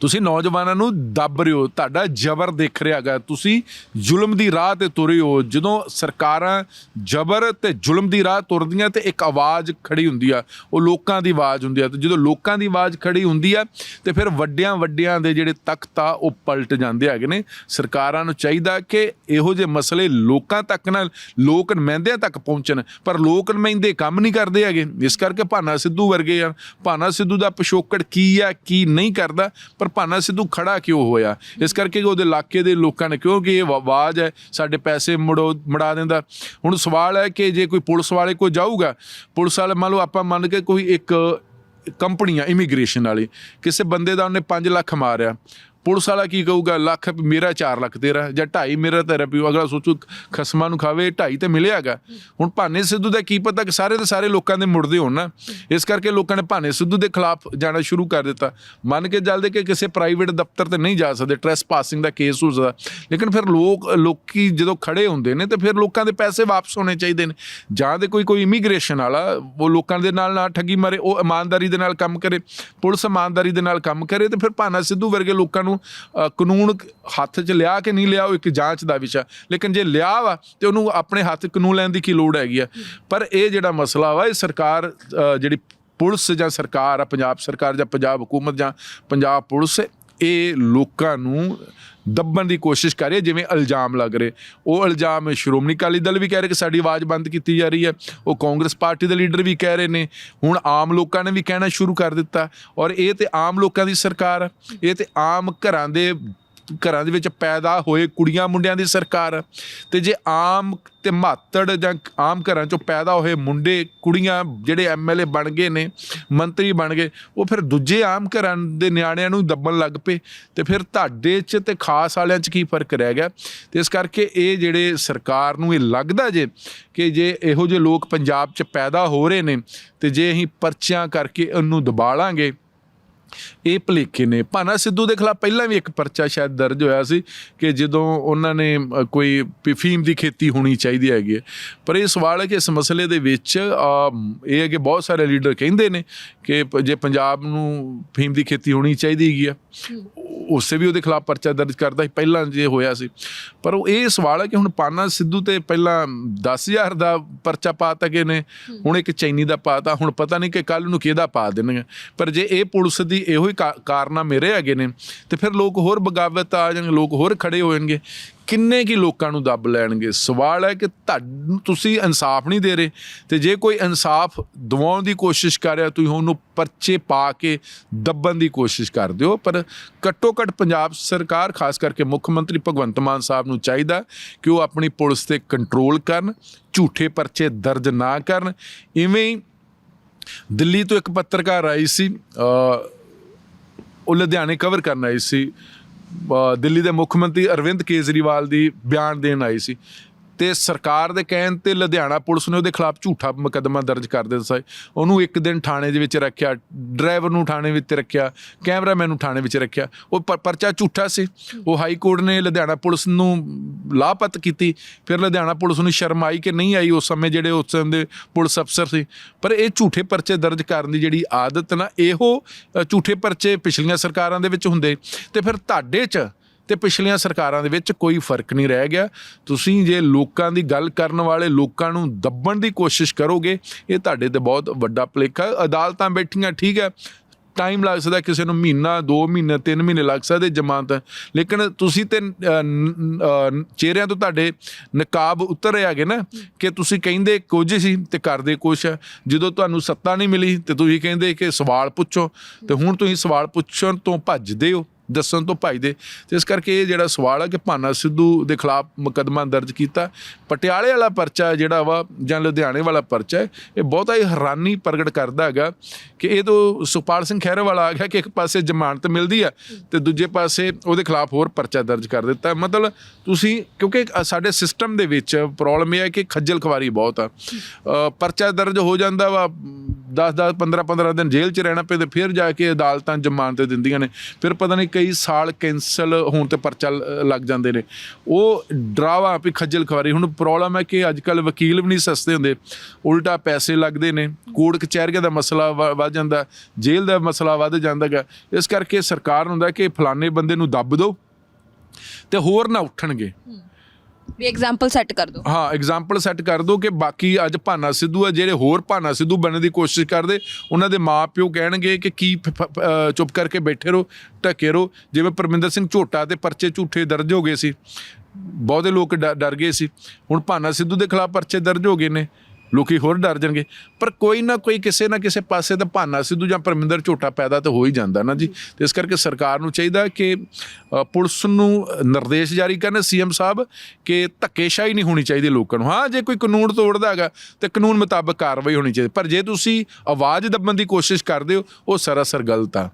ਤੁਸੀਂ ਨੌਜਵਾਨਾਂ ਨੂੰ ਦੱਬ ਰਹੇ ਹੋ, ਤੁਹਾਡਾ ਜ਼ਬਰ ਦੇਖ ਰਿਹਾ ਹੈਗਾ। ਤੁਸੀਂ ਜ਼ੁਲਮ ਦੀ ਰਾਹ ਤੇ ਤੁਰੇ ਹੋ। ਜਦੋਂ ਸਰਕਾਰਾਂ ਜ਼ਬਰ ਤੇ ਜ਼ੁਲਮ ਦੀ ਰਾਹ ਤੁਰਦੀਆਂ ਤੇ ਇੱਕ ਆਵਾਜ਼ ਖੜੀ ਹੁੰਦੀ ਆ, ਉਹ ਲੋਕਾਂ ਦੀ ਆਵਾਜ਼ ਹੁੰਦੀ ਆ। ਤੇ ਜਦੋਂ ਲੋਕਾਂ ਦੀ ਆਵਾਜ਼ ਖੜੀ ਹੁੰਦੀ ਆ, ਤੇ ਫਿਰ ਵੱਡਿਆਂ ਵੱਡਿਆਂ ਦੇ ਜਿਹੜੇ ਤਖਤ ਆ, ਉਹ ਪਲਟ ਜਾਂਦੇ ਹੈਗੇ ਨੇ। ਸਰਕਾਰਾਂ ਨੂੰ ਚਾਹੀਦਾ ਕਿ ਇਹੋ ਜਿਹੇ ਮਸਲੇ ਲੋਕਾਂ ਤੱਕ ਨਾਲ ਲੋਕ ਨੁਮਾਇੰਦਿਆਂ ਤੱਕ ਪਹੁੰਚਣ, ਪਰ ਲੋਕ ਨੁਮਾਇੰਦੇ ਕੰਮ ਨਹੀਂ ਕਰਦੇ ਹੈਗੇ। ਇਸ ਕਰਕੇ ਭਾਨਾ ਸਿੱਧੂ ਵਰਗੇ ਆ। ਭਾਨਾ ਸਿੱਧੂ ਦਾ ਪਿਛੋਕੜ ਕੀ ਆ, ਕੀ ਨਹੀਂ ਕਰਦਾ? ਪਰ ਭਾਨਾ ਸਿੱਧੂ ਖੜਾ ਕਿਉਂ ਹੋਇਆ? ਇਸ ਕਰਕੇ ਕਿ ਉਹਦੇ ਇਲਾਕੇ ਦੇ ਲੋਕਾਂ ਨੇ, ਕਿਉਂਕਿ ਇਹ ਆਵਾਜ਼ ਹੈ, ਸਾਡੇ ਪੈਸੇ ਮੁੜੋ, ਮੁੜਾ ਦਿੰਦਾ। ਹੁਣ ਸਵਾਲ ਹੈ ਕਿ ਜੇ ਕੋਈ ਪੁਲਿਸ ਵਾਲੇ ਕੋਈ ਜਾਊਗਾ, ਪੁਲਿਸ ਵਾਲੇ ਮੰਨ ਲਓ ਆਪਾਂ ਮੰਨ ਕੇ ਕੋਈ ਇੱਕ ਕੰਪਨੀ ਆ ਇਮੀਗ੍ਰੇਸ਼ਨ ਵਾਲੀ, ਕਿਸੇ ਬੰਦੇ ਦਾ ਉਹਨੇ 5 ਲੱਖ ਮਾਰਿਆ। ਪੁਲਿਸ ਵਾਲਾ ਕੀ ਕਹੂਗਾ, ਲੱਖ ਮੇਰਾ 4 ਲੱਖ ਤੇਰਾ, ਜਾਂ 2.5 ਮੇਰਾ ਤੇਰਾ ਪਿਓ ਅਗਲਾ ਸੋਚੂ ਖਸਮਾਂ ਨੂੰ ਖਾਵੇ 2.5 ਤੇ ਮਿਲਿਆਗਾ। ਹੁਣ ਭਾਨੇ ਸਿੱਧੂ ਦਾ ਕੀ ਪਤਾ ਕਿ ਸਾਰੇ ਦੇ ਸਾਰੇ ਲੋਕਾਂ ਦੇ ਮੁੜਦੇ ਹੋਣ ਨਾ। ਇਸ ਕਰਕੇ ਲੋਕਾਂ ਨੇ ਭਾਨੇ ਸਿੱਧੂ ਦੇ ਖਿਲਾਫ ਜਾਣਾ ਸ਼ੁਰੂ ਕਰ ਦਿੱਤਾ। ਮੰਨ ਕੇ ਚੱਲਦੇ ਕਿ ਕਿਸੇ ਪ੍ਰਾਈਵੇਟ ਦਫ਼ਤਰ ਤੇ ਨਹੀਂ ਜਾ ਸਕਦੇ ਟ੍ਰੈਸ ਪਾਸਿੰਗ ਦਾ ਕੇਸ ਹੋ ਸਕਦਾ। ਲੇਕਿਨ ਫਿਰ ਲੋਕ, ਲੋਕੀ ਜਦੋਂ ਖੜੇ ਹੁੰਦੇ ਨੇ, ਤੇ ਫਿਰ ਲੋਕਾਂ ਦੇ ਪੈਸੇ ਵਾਪਸ ਹੋਣੇ ਚਾਹੀਦੇ ਨੇ। ਜਾਂ ਤੇ ਕੋਈ ਕੋਈ ਇਮੀਗ੍ਰੇਸ਼ਨ ਵਾਲਾ, ਉਹ ਲੋਕਾਂ ਦੇ ਨਾਲ ਨਾ ਠੱਗੀ ਮਾਰੇ, ਉਹ ਇਮਾਨਦਾਰੀ ਦੇ ਨਾਲ ਕੰਮ ਕਰੇ। ਪੁਲਿਸ ਇਮਾਨਦਾਰੀ ਦੇ ਨਾਲ ਕੰਮ ਕਰੇ, ਤੇ ਫਿਰ ਭਾਨਾ ਸਿੱਧੂ ਵਰਗੇ ਲੋਕਾਂ ਨੂੰ ਅ, ਕਾਨੂੰਨ ਹੱਥ 'ਚ ਲਿਆ ਕਿ ਨਹੀਂ ਲਿਆ ਉਹ ਇੱਕ ਜਾਂਚ ਦਾ ਵਿਸ਼ਾ। ਲੇਕਿਨ ਜੇ ਲਿਆ ਵਾ ਤੇ ਉਹਨੂੰ ਆਪਣੇ ਹੱਥ ਕਾਨੂੰਨ ਲੈਣ ਦੀ ਕੀ ਲੋੜ ਹੈਗੀ ਆ? ਪਰ ਇਹ ਜਿਹੜਾ ਮਸਲਾ ਵਾ ਇਹ ਸਰਕਾਰ ਜਿਹੜੀ ਪੁਲਿਸ ਜਾਂ ਸਰਕਾਰ ਆ ਪੰਜਾਬ ਸਰਕਾਰ ਜਾਂ ਪੰਜਾਬ ਹਕੂਮਤ ਜਾਂ ਪੰਜਾਬ ਪੁਲਿਸ ਇਹ ਲੋਕਾਂ ਨੂੰ ਦੱਬਣ ਦੀ ਕੋਸ਼ਿਸ਼ ਕਰ ਰਹੀ ਹੈ, ਜਿਵੇਂ ਇਲਜ਼ਾਮ ਲੱਗ ਰਹੇ। ਉਹ ਇਲਜ਼ਾਮ ਸ਼੍ਰੋਮਣੀ ਅਕਾਲੀ ਦਲ ਵੀ ਕਹਿ ਰਹੇ ਕਿ ਸਾਡੀ ਆਵਾਜ਼ ਬੰਦ ਕੀਤੀ ਜਾ ਰਹੀ ਹੈ। ਉਹ ਕਾਂਗਰਸ ਪਾਰਟੀ ਦੇ ਲੀਡਰ ਵੀ ਕਹਿ ਰਹੇ ਨੇ। ਹੁਣ ਆਮ ਲੋਕਾਂ ਨੇ ਵੀ ਕਹਿਣਾ ਸ਼ੁਰੂ ਕਰ ਦਿੱਤਾ ਔਰ ਇਹ ਤੇ ਆਮ ਲੋਕਾਂ ਦੀ ਸਰਕਾਰ ਹੈ। ਇਹ ਤੇ ਆਮ ਘਰਾਂ ਦੇ ਘਰਾਂ ਦੇ ਵਿੱਚ ਪੈਦਾ ਹੋਏ ਕੁੜੀਆਂ ਮੁੰਡਿਆਂ ਦੀ ਸਰਕਾਰ ਹੈ। ਤੇ ਜੇ ਆਮ ਤੇ ਮਾਤੜ ਜਾਂ ਆਮ ਘਰਾਂ ਚੋਂ ਪੈਦਾ ਹੋਏ ਮੁੰਡੇ ਕੁੜੀਆਂ ਜਿਹੜੇ ਐਮਐਲਏ ਬਣ ਗਏ ਨੇ, ਮੰਤਰੀ ਬਣ ਗਏ, ਉਹ ਫਿਰ ਦੂਜੇ ਆਮ ਘਰਾਂ ਦੇ ਨਿਆਣਿਆਂ ਨੂੰ ਦੱਬਣ ਲੱਗ ਪਏ ਤੇ ਫਿਰ ਤੁਹਾਡੇ 'ਚ ਤੇ ਖਾਸ ਵਾਲਿਆਂ 'ਚ ਕੀ ਫ਼ਰਕ ਰਹਿ ਗਿਆ ਤੇ ਇਸ ਕਰਕੇ ਇਹ ਜਿਹੜੇ ਸਰਕਾਰ ਨੂੰ ਇਹ ਲੱਗਦਾ ਜੇ ਕਿ ਜੇ ਇਹੋ ਜਿਹੇ ਲੋਕ ਪੰਜਾਬ 'ਚ ਪੈਦਾ ਹੋ ਰਹੇ ਨੇ ਤੇ ਜੇ ਅਸੀਂ ਪਰਚਿਆਂ ਕਰਕੇ ਉਹਨੂੰ ਦਬਾ ਲਾਂਗੇ ਇਹ ਭਲੇਖੇ ਨੇ ਭਾਨਾ ਸਿੱਧੂ ਦੇ ਖਿਲਾਫ ਪਹਿਲਾਂ ਵੀ ਇੱਕ ਪਰਚਾ ਸ਼ਾਇਦ ਦਰਜ ਹੋਇਆ ਸੀ ਕਿ ਜਦੋਂ ਉਹਨਾਂ ਨੇ ਕੋਈ ਪ- ਫੀਮ ਦੀ ਖੇਤੀ ਹੋਣੀ ਚਾਹੀਦੀ ਹੈਗੀ ਹੈ। ਪਰ ਇਹ ਸਵਾਲ ਹੈ ਕਿ ਇਸ ਮਸਲੇ ਦੇ ਵਿੱਚ ਇਹ ਹੈ ਕਿ ਬਹੁਤ ਸਾਰੇ ਲੀਡਰ ਕਹਿੰਦੇ ਨੇ ਕਿ ਜੇ ਪੰਜਾਬ ਨੂੰ ਫੀਮ ਦੀ ਖੇਤੀ ਹੋਣੀ ਚਾਹੀਦੀ ਹੈਗੀ ਆ ਉਸੇ ਵੀ ਉਹਦੇ ਖਿਲਾਫ ਪਰਚਾ ਦਰਜ ਕਰਦਾ ਸੀ ਪਹਿਲਾਂ ਜੇ ਹੋਇਆ ਸੀ। ਪਰ ਉਹ ਇਹ ਸਵਾਲ ਹੈ ਕਿ ਹੁਣ ਪਾਨਾ ਸਿੱਧੂ ਤੇ ਪਹਿਲਾਂ 10000 ਦਾ ਪਰਚਾ ਪਾਤਾ ਕਿ ਨੇ ਹੁਣ ਇੱਕ ਚੈਨੀ ਦਾ ਪਾਤਾ ਹੁਣ ਪਤਾ ਨਹੀਂ ਕਿ ਕੱਲ ਨੂੰ ਕਿਹਦਾ ਪਾ ਦੇਣਗੇ। ਪਰ ਜੇ ਇਹ ਪੁਲਿਸ ਦੀ ਇਹੋ ਹੀ ਕਾ- ਕਾਰਨਾਮੇ ਰਹੇ ਹੈਗੇ ਨੇ ਤੇ ਫਿਰ ਲੋਕ ਹੋਰ ਬਗਾਵਤ ਆ ਜਾਣਗੇ ਲੋਕ ਹੋਰ ਖੜੇ ਹੋਣਗੇ ਕਿੰਨੇ ਕੀ ਲੋਕਾਂ ਨੂੰ ਦੱਬ ਲੈਣਗੇ? ਸਵਾਲ ਹੈ ਕਿ ਤੁਹਾਨੂੰ ਤੁਸੀਂ ਇਨਸਾਫ ਨਹੀਂ ਦੇ ਰਹੇ। ਤੇ ਜੇ ਕੋਈ ਇਨਸਾਫ ਦਿਵਾਉਣ ਦੀ ਕੋਸ਼ਿਸ਼ ਕਰ ਰਿਹਾ, ਤੁਸੀਂ ਉਹਨੂੰ ਪਰਚੇ ਪਾ ਕੇ ਦੱਬਣ ਦੀ ਕੋਸ਼ਿਸ਼ ਕਰਦੇ ਹੋ ਪਰ ਘੱਟੋ ਘੱਟ ਪੰਜਾਬ ਸਰਕਾਰ, ਖਾਸ ਕਰਕੇ ਮੁੱਖ ਮੰਤਰੀ ਭਗਵੰਤ ਮਾਨ ਸਾਹਿਬ ਨੂੰ ਚਾਹੀਦਾ ਕਿ ਉਹ ਆਪਣੀ ਪੁਲਿਸ ਤੇ ਕੰਟਰੋਲ ਕਰਨ, ਝੂਠੇ ਪਰਚੇ ਦਰਜ ਨਾ ਕਰਨ। ਇਵੇਂ ਹੀ ਦਿੱਲੀ ਤੋਂ ਇੱਕ ਪੱਤਰਕਾਰ ਆਈ ਸੀ ਉਹ ਲੁਧਿਆਣੇ ਕਵਰ ਕਰਨ ਆਈ ਸੀ ਦਿੱਲੀ ਦੇ ਮੁੱਖ ਮੰਤਰੀ ਅਰਵਿੰਦ ਕੇਜਰੀਵਾਲ ਦੀ ਬਿਆਨ ਦੇਣ ਆਈ ਸੀ। ਤੇ ਸਰਕਾਰ ਦੇ ਕਹਿਣ ਤੇ ਲੁਧਿਆਣਾ ਪੁਲਿਸ ਨੇ ਉਹਦੇ ਖਿਲਾਫ ਝੂਠਾ ਮੁਕੱਦਮਾ ਦਰਜ ਕਰ ਦਿੱਤਾ ਸੀ। ਉਹਨੂੰ ਇੱਕ ਦਿਨ ਥਾਣੇ ਦੇ ਵਿੱਚ ਰੱਖਿਆ, ਡਰਾਈਵਰ ਨੂੰ ਥਾਣੇ ਵਿੱਚ ਰੱਖਿਆ, ਕੈਮਰਾਮੈਨ ਨੂੰ ਥਾਣੇ ਵਿੱਚ ਰੱਖਿਆ। ਉਹ ਪਰਚਾ ਝੂਠਾ ਸੀ। ਉਹ ਹਾਈ ਕੋਰਟ ਨੇ ਲੁਧਿਆਣਾ ਪੁਲਿਸ ਨੂੰ ਲਾਪਤ ਕੀਤੀ। ਫਿਰ ਲੁਧਿਆਣਾ ਪੁਲਿਸ ਨੂੰ ਸ਼ਰਮ ਆਈ ਕਿ ਨਹੀਂ ਆਈ ਉਸ ਸਮੇਂ ਜਿਹੜੇ ਉਸ ਸਮੇਂ ਦੇ ਪੁਲਿਸ ਅਫਸਰ ਸੀ। ਪਰ ਇਹ ਝੂਠੇ ਪਰਚੇ ਦਰਜ ਕਰਨ ਦੀ ਜਿਹੜੀ ਆਦਤ ਨਾ, ਇਹੋ ਝੂਠੇ ਪਰਚੇ ਪਿਛਲੀਆਂ ਸਰਕਾਰਾਂ ਦੇ ਵਿੱਚ ਹੁੰਦੇ। ਤੇ ਫਿਰ ਤੁਹਾਡੇ 'ਚ ਤੇ ਪਿਛਲੀਆਂ ਸਰਕਾਰਾਂ ਦੇ ਵਿੱਚ ਕੋਈ ਫ਼ਰਕ ਨਹੀਂ ਰਹਿ ਗਿਆ। ਤੁਸੀਂ ਜੇ ਲੋਕਾਂ ਦੀ ਗੱਲ ਕਰਨ ਵਾਲੇ ਲੋਕਾਂ ਨੂੰ ਦੱਬਣ ਦੀ ਕੋਸ਼ਿਸ਼ ਕਰੋਗੇ, ਇਹ ਤੁਹਾਡੇ ਤੇ ਬਹੁਤ ਵੱਡਾ ਭੁਲੇਖਾ ਹੈ। ਅਦਾਲਤਾਂ ਬੈਠੀਆਂ, ਠੀਕ ਹੈ। ਟਾਈਮ ਲੱਗ ਸਕਦਾ ਕਿਸੇ ਨੂੰ ਮਹੀਨਾ 2 ਮਹੀਨੇ 3 ਮਹੀਨੇ ਲੱਗ ਸਕਦੇ ਜ਼ਮਾਨਤ। ਲੇਕਿਨ ਤੁਸੀਂ ਤੇ ਚਿਹਰਿਆਂ ਤੋਂ ਤੁਹਾਡੇ ਨਕਾਬ ਉਤਰ ਰਿਹਾ ਹੈਗੇ ਨਾ, ਕਿ ਤੁਸੀਂ ਕਹਿੰਦੇ ਕੁਝ ਸੀ ਤੇ ਕਰਦੇ ਕੁਛ ਹੈ। ਜਦੋਂ ਤੁਹਾਨੂੰ ਸੱਤਾ ਨਹੀਂ ਮਿਲੀ ਤੇ ਤੁਸੀਂ ਕਹਿੰਦੇ ਕਿ ਸਵਾਲ ਪੁੱਛੋ। ਤੇ ਹੁਣ ਤੁਸੀਂ ਸਵਾਲ ਪੁੱਛਣ ਤੋਂ ਭੱਜਦੇ ਹੋ। ਦੱਸਣ ਤੋਂ ਭੱਜਦੇ ਤੇ ਇਸ ਕਰਕੇ ਇਹ ਜਿਹੜਾ ਸਵਾਲ ਆ ਕਿ ਭਾਨਾ ਸਿੱਧੂ ਦੇ ਖਿਲਾਫ ਮੁਕੱਦਮਾ ਦਰਜ ਕੀਤਾ। ਪਟਿਆਲੇ ਵਾਲਾ ਪਰਚਾ ਜਿਹੜਾ ਵਾ ਜਾਂ ਲੁਧਿਆਣੇ ਵਾਲਾ ਪਰਚਾ ਇਹ ਬਹੁਤਾ ਹੀ ਹੈਰਾਨੀ ਪ੍ਰਗਟ ਕਰਦਾ ਹੈਗਾ ਕਿ ਇਹ ਤੋਂ ਸੁਖਪਾਲ ਸਿੰਘ ਖਹਿਰੇ ਵਾਲਾ ਆ ਗਿਆ ਕਿ ਇੱਕ ਪਾਸੇ ਜ਼ਮਾਨਤ ਮਿਲਦੀ ਆ ਤੇ ਦੂਜੇ ਪਾਸੇ ਉਹਦੇ ਖਿਲਾਫ ਹੋਰ ਪਰਚਾ ਦਰਜ ਕਰ ਦਿੱਤਾ। ਮਤਲਬ ਤੁਸੀਂ, ਕਿਉਂਕਿ ਸਾਡੇ ਸਿਸਟਮ ਦੇ ਵਿੱਚ ਪ੍ਰੋਬਲਮ ਇਹ ਹੈ ਕਿ ਖੱਜਲ ਖਵਾਰੀ ਬਹੁਤ ਆ। ਪਰਚਾ ਦਰਜ ਹੋ ਜਾਂਦਾ ਵਾ 10 10 15 15 ਦਿਨ ਜੇਲ੍ਹ 'ਚ ਰਹਿਣਾ ਪਏ ਤੇ ਫਿਰ ਜਾ ਕੇ ਅਦਾਲਤਾਂ ਜ਼ਮਾਨਤ ਦਿੰਦੀਆਂ ਨੇ। ਫਿਰ ਪਤਾ ਨਹੀਂ ਕਈ ਸਾਲ ਕੈਂਸਲ ਹੋਣ ਤੇ ਪਰਚਾ ਲ- ਲੱਗ ਜਾਂਦੇ ਨੇ। ਉਹ ਡਰਾਵਾ ਵੀ ਖੱਜਲ ਖਵਾਰੀ ਹੁਣ ਪ੍ਰੋਬਲਮ ਹੈ ਕਿ ਅੱਜ ਕੱਲ ਵਕੀਲ ਵੀ ਨਹੀਂ ਸਸਤੇ ਹੁੰਦੇ। ਉਲਟਾ ਪੈਸੇ ਲੱਗਦੇ ਨੇ। ਕੋਰਟ ਕਚਹਿਰੀਆਂ ਦਾ ਮਸਲਾ ਵ- ਵੱਧ ਜਾਂਦਾ। ਜੇਲ੍ਹ ਦਾ ਮਸਲਾ ਵੱਧ ਜਾਂਦਾ ਗਾ ਇਸ ਕਰਕੇ ਸਰਕਾਰ ਨੂੰ ਹੁੰਦਾ ਕਿ ਫਲਾਣੇ ਬੰਦੇ ਨੂੰ ਦੱਬ ਦਿਓ ਤੇ ਹੋਰ ਨਾ ਉੱਠਣਗੇ। ਵੀ ਐਗਜ਼ਾਮਪਲ ਸੈੱਟ ਕਰ ਦਿਓ। ਹਾਂ ਐਗਜ਼ਾਮਪਲ ਸੈੱਟ ਕਰ ਦੋ ਕਿ ਬਾਕੀ ਅੱਜ ਭਾਨਾ ਸਿੱਧੂ ਆ, ਜਿਹੜੇ ਹੋਰ ਭਾਨਾ ਸਿੱਧੂ ਬਣਨ ਦੀ ਕੋਸ਼ਿਸ਼ ਕਰਦੇ, ਉਹਨਾਂ ਦੇ ਮਾਪਿਓ ਕਹਿਣਗੇ ਕਿ ਕੀ ਫ- ਫ- ਅਹ, ਚੁੱਪ ਕਰਕੇ ਬੈਠੇ ਰਹੋ, ਢੱਕੇ ਰਹੋ। ਜਿਵੇਂ ਪਰਮਿੰਦਰ ਸਿੰਘ ਝੋਟਾ ਤੇ ਪਰਚੇ ਝੂਠੇ ਦਰਜ ਹੋ ਗਏ ਸੀ। ਬਹੁਤੇ ਲੋਕ ਡ- ਡਰ ਗਏ ਸੀ। ਹੁਣ ਭਾਨਾ ਸਿੱਧੂ ਦੇ ਖਿਲਾਫ ਪਰਚੇ ਦਰਜ ਹੋ ਗਏ ਨੇ। ਲੋਕੀ ਹੋਰ ਡਰ ਜਾਣਗੇ। ਪਰ ਕੋਈ ਨਾ ਕੋਈ ਕਿਸੇ ਨਾ ਕਿਸੇ ਪਾਸੇ ਤਾਂ ਭਾਨਾ ਸਿੱਧੂ ਜਾਂ ਪਰਮਿੰਦਰ ਝੋਟਾ ਪੈਦਾ ਤਾਂ ਹੋ ਹੀ ਜਾਂਦਾ ਨਾ ਜੀ। ਤੇ ਇਸ ਕਰਕੇ ਸਰਕਾਰ ਨੂੰ ਚਾਹੀਦਾ ਕਿ ਪੁਲਿਸ ਨੂੰ ਨਿਰਦੇਸ਼ ਜਾਰੀ ਕਰਨ, ਸੀਐਮ ਸਾਹਿਬ, ਕਿ ਧੱਕੇਸ਼ਾਹੀ ਨਹੀਂ ਹੋਣੀ ਚਾਹੀਦੀ ਲੋਕਾਂ ਨੂੰ। ਹਾਂ, ਜੇ ਕੋਈ ਕਾਨੂੰਨ ਤੋੜਦਾ ਹੈਗਾ, ਤੇ ਕਾਨੂੰਨ ਮੁਤਾਬਕ ਕਾਰਵਾਈ ਹੋਣੀ ਚਾਹੀਦੀ। ਪਰ ਜੇ ਤੁਸੀਂ ਆਵਾਜ਼ ਦੱਬਣ ਦੀ ਕੋਸ਼ਿਸ਼ ਕਰਦੇ ਹੋ, ਉਹ ਸਰਾਸਰ ਗਲਤ ਆ।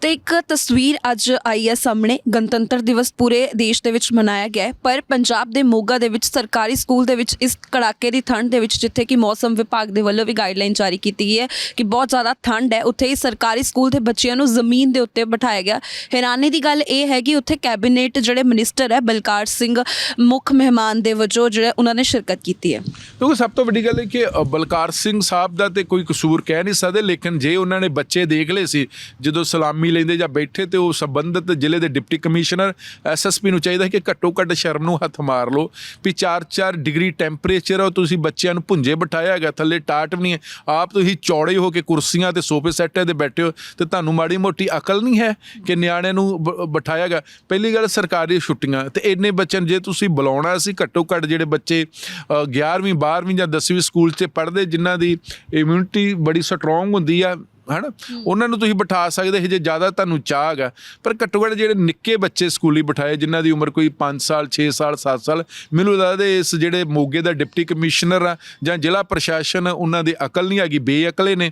ਤੇ ਇੱਕ ਤਸਵੀਰ ਅੱਜ ਆਈ ਹੈ ਸਾਹਮਣੇ। ਗਣਤੰਤਰ ਦਿਵਸ ਪੂਰੇ ਦੇਸ਼ ਦੇ ਵਿੱਚ ਮਨਾਇਆ ਗਿਆ ਹੈ, ਪਰ ਪੰਜਾਬ ਦੇ ਮੋਗਾ ਦੇ ਵਿੱਚ, ਸਰਕਾਰੀ ਸਕੂਲ ਦੇ ਵਿੱਚ, ਇਸ ਕੜਾਕੇ ਦੀ ਠੰਡ ਦੇ ਵਿੱਚ, ਜਿੱਥੇ ਕਿ ਮੌਸਮ ਵਿਭਾਗ ਦੇ ਵੱਲੋਂ ਵੀ ਗਾਈਡਲਾਈਨ ਜਾਰੀ ਕੀਤੀ ਗਈ ਹੈ ਕਿ ਬਹੁਤ ਜ਼ਿਆਦਾ ਠੰਡ ਹੈ, ਉੱਥੇ ਹੀ ਸਰਕਾਰੀ ਸਕੂਲ ਦੇ ਬੱਚਿਆਂ ਨੂੰ ਜ਼ਮੀਨ ਦੇ ਉੱਤੇ ਬਿਠਾਇਆ ਗਿਆ। ਹੈਰਾਨੀ ਦੀ ਗੱਲ ਇਹ ਹੈ ਕਿ ਉੱਥੇ ਕੈਬਨਿਟ ਜਿਹੜੇ ਮਿਨਿਸਟਰ ਹੈ, ਬਲਕਾਰ ਸਿੰਘ, ਮੁੱਖ ਮਹਿਮਾਨ ਦੇ ਵਜੋਂ ਜਿਹੜੇ ਉਹਨਾਂ ਨੇ ਸ਼ਿਰਕਤ ਕੀਤੀ ਹੈ। ਕਿਉਂਕਿ ਸਭ ਤੋਂ ਵੱਡੀ ਗੱਲ ਹੈ ਕਿ ਬਲਕਾਰ ਸਿੰਘ ਸਾਹਿਬ ਦਾ ਤੇ ਕੋਈ ਕਸੂਰ ਕਹਿ ਨਹੀਂ ਸਕਦੇ, ਲੇਕਿਨ ਜੇ ਉਹਨਾਂ ਨੇ ਬੱਚੇ ਦੇਖ ਲਏ ਸੀ, ਜਦੋਂ ਸਲਾਮੀ ਲੈਂਦੇ ਜਾਂ ਬੈਠੇ ਤੇ ਉਹ ਸੰਬੰਧਿਤ ਜ਼ਿਲ੍ਹੇ ਦੇ ਡਿਪਟੀ ਕਮਿਸ਼ਨਰ ਐਸਐਸਪੀ ਨੂੰ ਚਾਹੀਦਾ ਕਿ ਘੱਟੋ ਘੱਟ ਸ਼ਰਮ ਨੂੰ ਹੱਥ ਮਾਰ ਲਓ ਵੀ 4-4 ਡਿਗਰੀ ਟੈਂਪਰੇਚਰ ਆ ਤੁਸੀਂ ਬੱਚਿਆਂ ਨੂੰ ਭੁੰਜੇ ਬਿਠਾਇਆ ਹੈਗਾ ਥੱਲੇ ਟਾਟ ਵੀ ਨਹੀਂ ਹੈ। ਆਪ ਤੁਸੀਂ ਚੌੜੇ ਹੋ ਕੇ ਕੁਰਸੀਆਂ ਤੇ ਸੋਫੇ ਸੈੱਟਾਂ ਤੇ ਬੈਠੇ ਹੋ ਤੇ ਤੁਹਾਨੂੰ ਮਾੜੀ ਮੋਟੀ ਅਕਲ ਨਹੀਂ ਹੈ ਕਿ ਨਿਆਣੇ ਨੂੰ ਬ- ਬਿਠਾਇਆ ਹੈਗਾ। ਪਹਿਲੀ ਗੱਲ ਸਰਕਾਰੀ ਛੁੱਟੀਆਂ ਤੇ ਇੰਨੇ ਬੱਚਿਆਂ ਨੂੰ ਜੇ ਤੁਸੀਂ ਬੁਲਾਉਣਾ ਸੀ ਘੱਟੋ ਘੱਟ ਜਿਹੜੇ ਬੱਚੇ ਅ, 11ਵੀਂ 12ਵੀਂ ਜਾਂ 10ਵੀਂ ਸਕੂਲ 'ਚ ਪੜ੍ਹਦੇ ਜਿਨ੍ਹਾਂ ਦੀ ਇਮਿਊਨਿਟੀ ਬੜੀ ਸਟਰੋਂਗ ਹੁੰਦੀ ਆ ਹਨਾ? ਉਹਨਾਂ ਨੂੰ ਤੁਸੀਂ ਬਿਠਾ ਸਕਦੇ ਸੀ ਜੇ ਜ਼ਿਆਦਾ ਤੁਹਾਨੂੰ ਚਾਹ ਹੈਗਾ। ਪਰ ਘੱਟੋ ਘੱਟ ਜਿਹੜੇ ਨਿੱਕੇ ਬੱਚੇ ਸਕੂਲੀ ਬਿਠਾਏ ਜਿਨ੍ਹਾਂ ਦੀ ਉਮਰ ਕੋਈ 5 ਸਾਲ 6 ਸਾਲ 7 ਸਾਲ ਮੈਨੂੰ ਲੱਗਦਾ ਇਸ ਜਿਹੜੇ ਮੋਗੇ ਦਾ ਡਿਪਟੀ ਕਮਿਸ਼ਨਰ ਆ ਜਾਂ ਜ਼ਿਲ੍ਹਾ ਪ੍ਰਸ਼ਾਸਨ ਉਹਨਾਂ ਦੀ ਅਕਲ ਨਹੀਂ ਹੈਗੀ ਬੇਅਕਲੇ ਨੇ।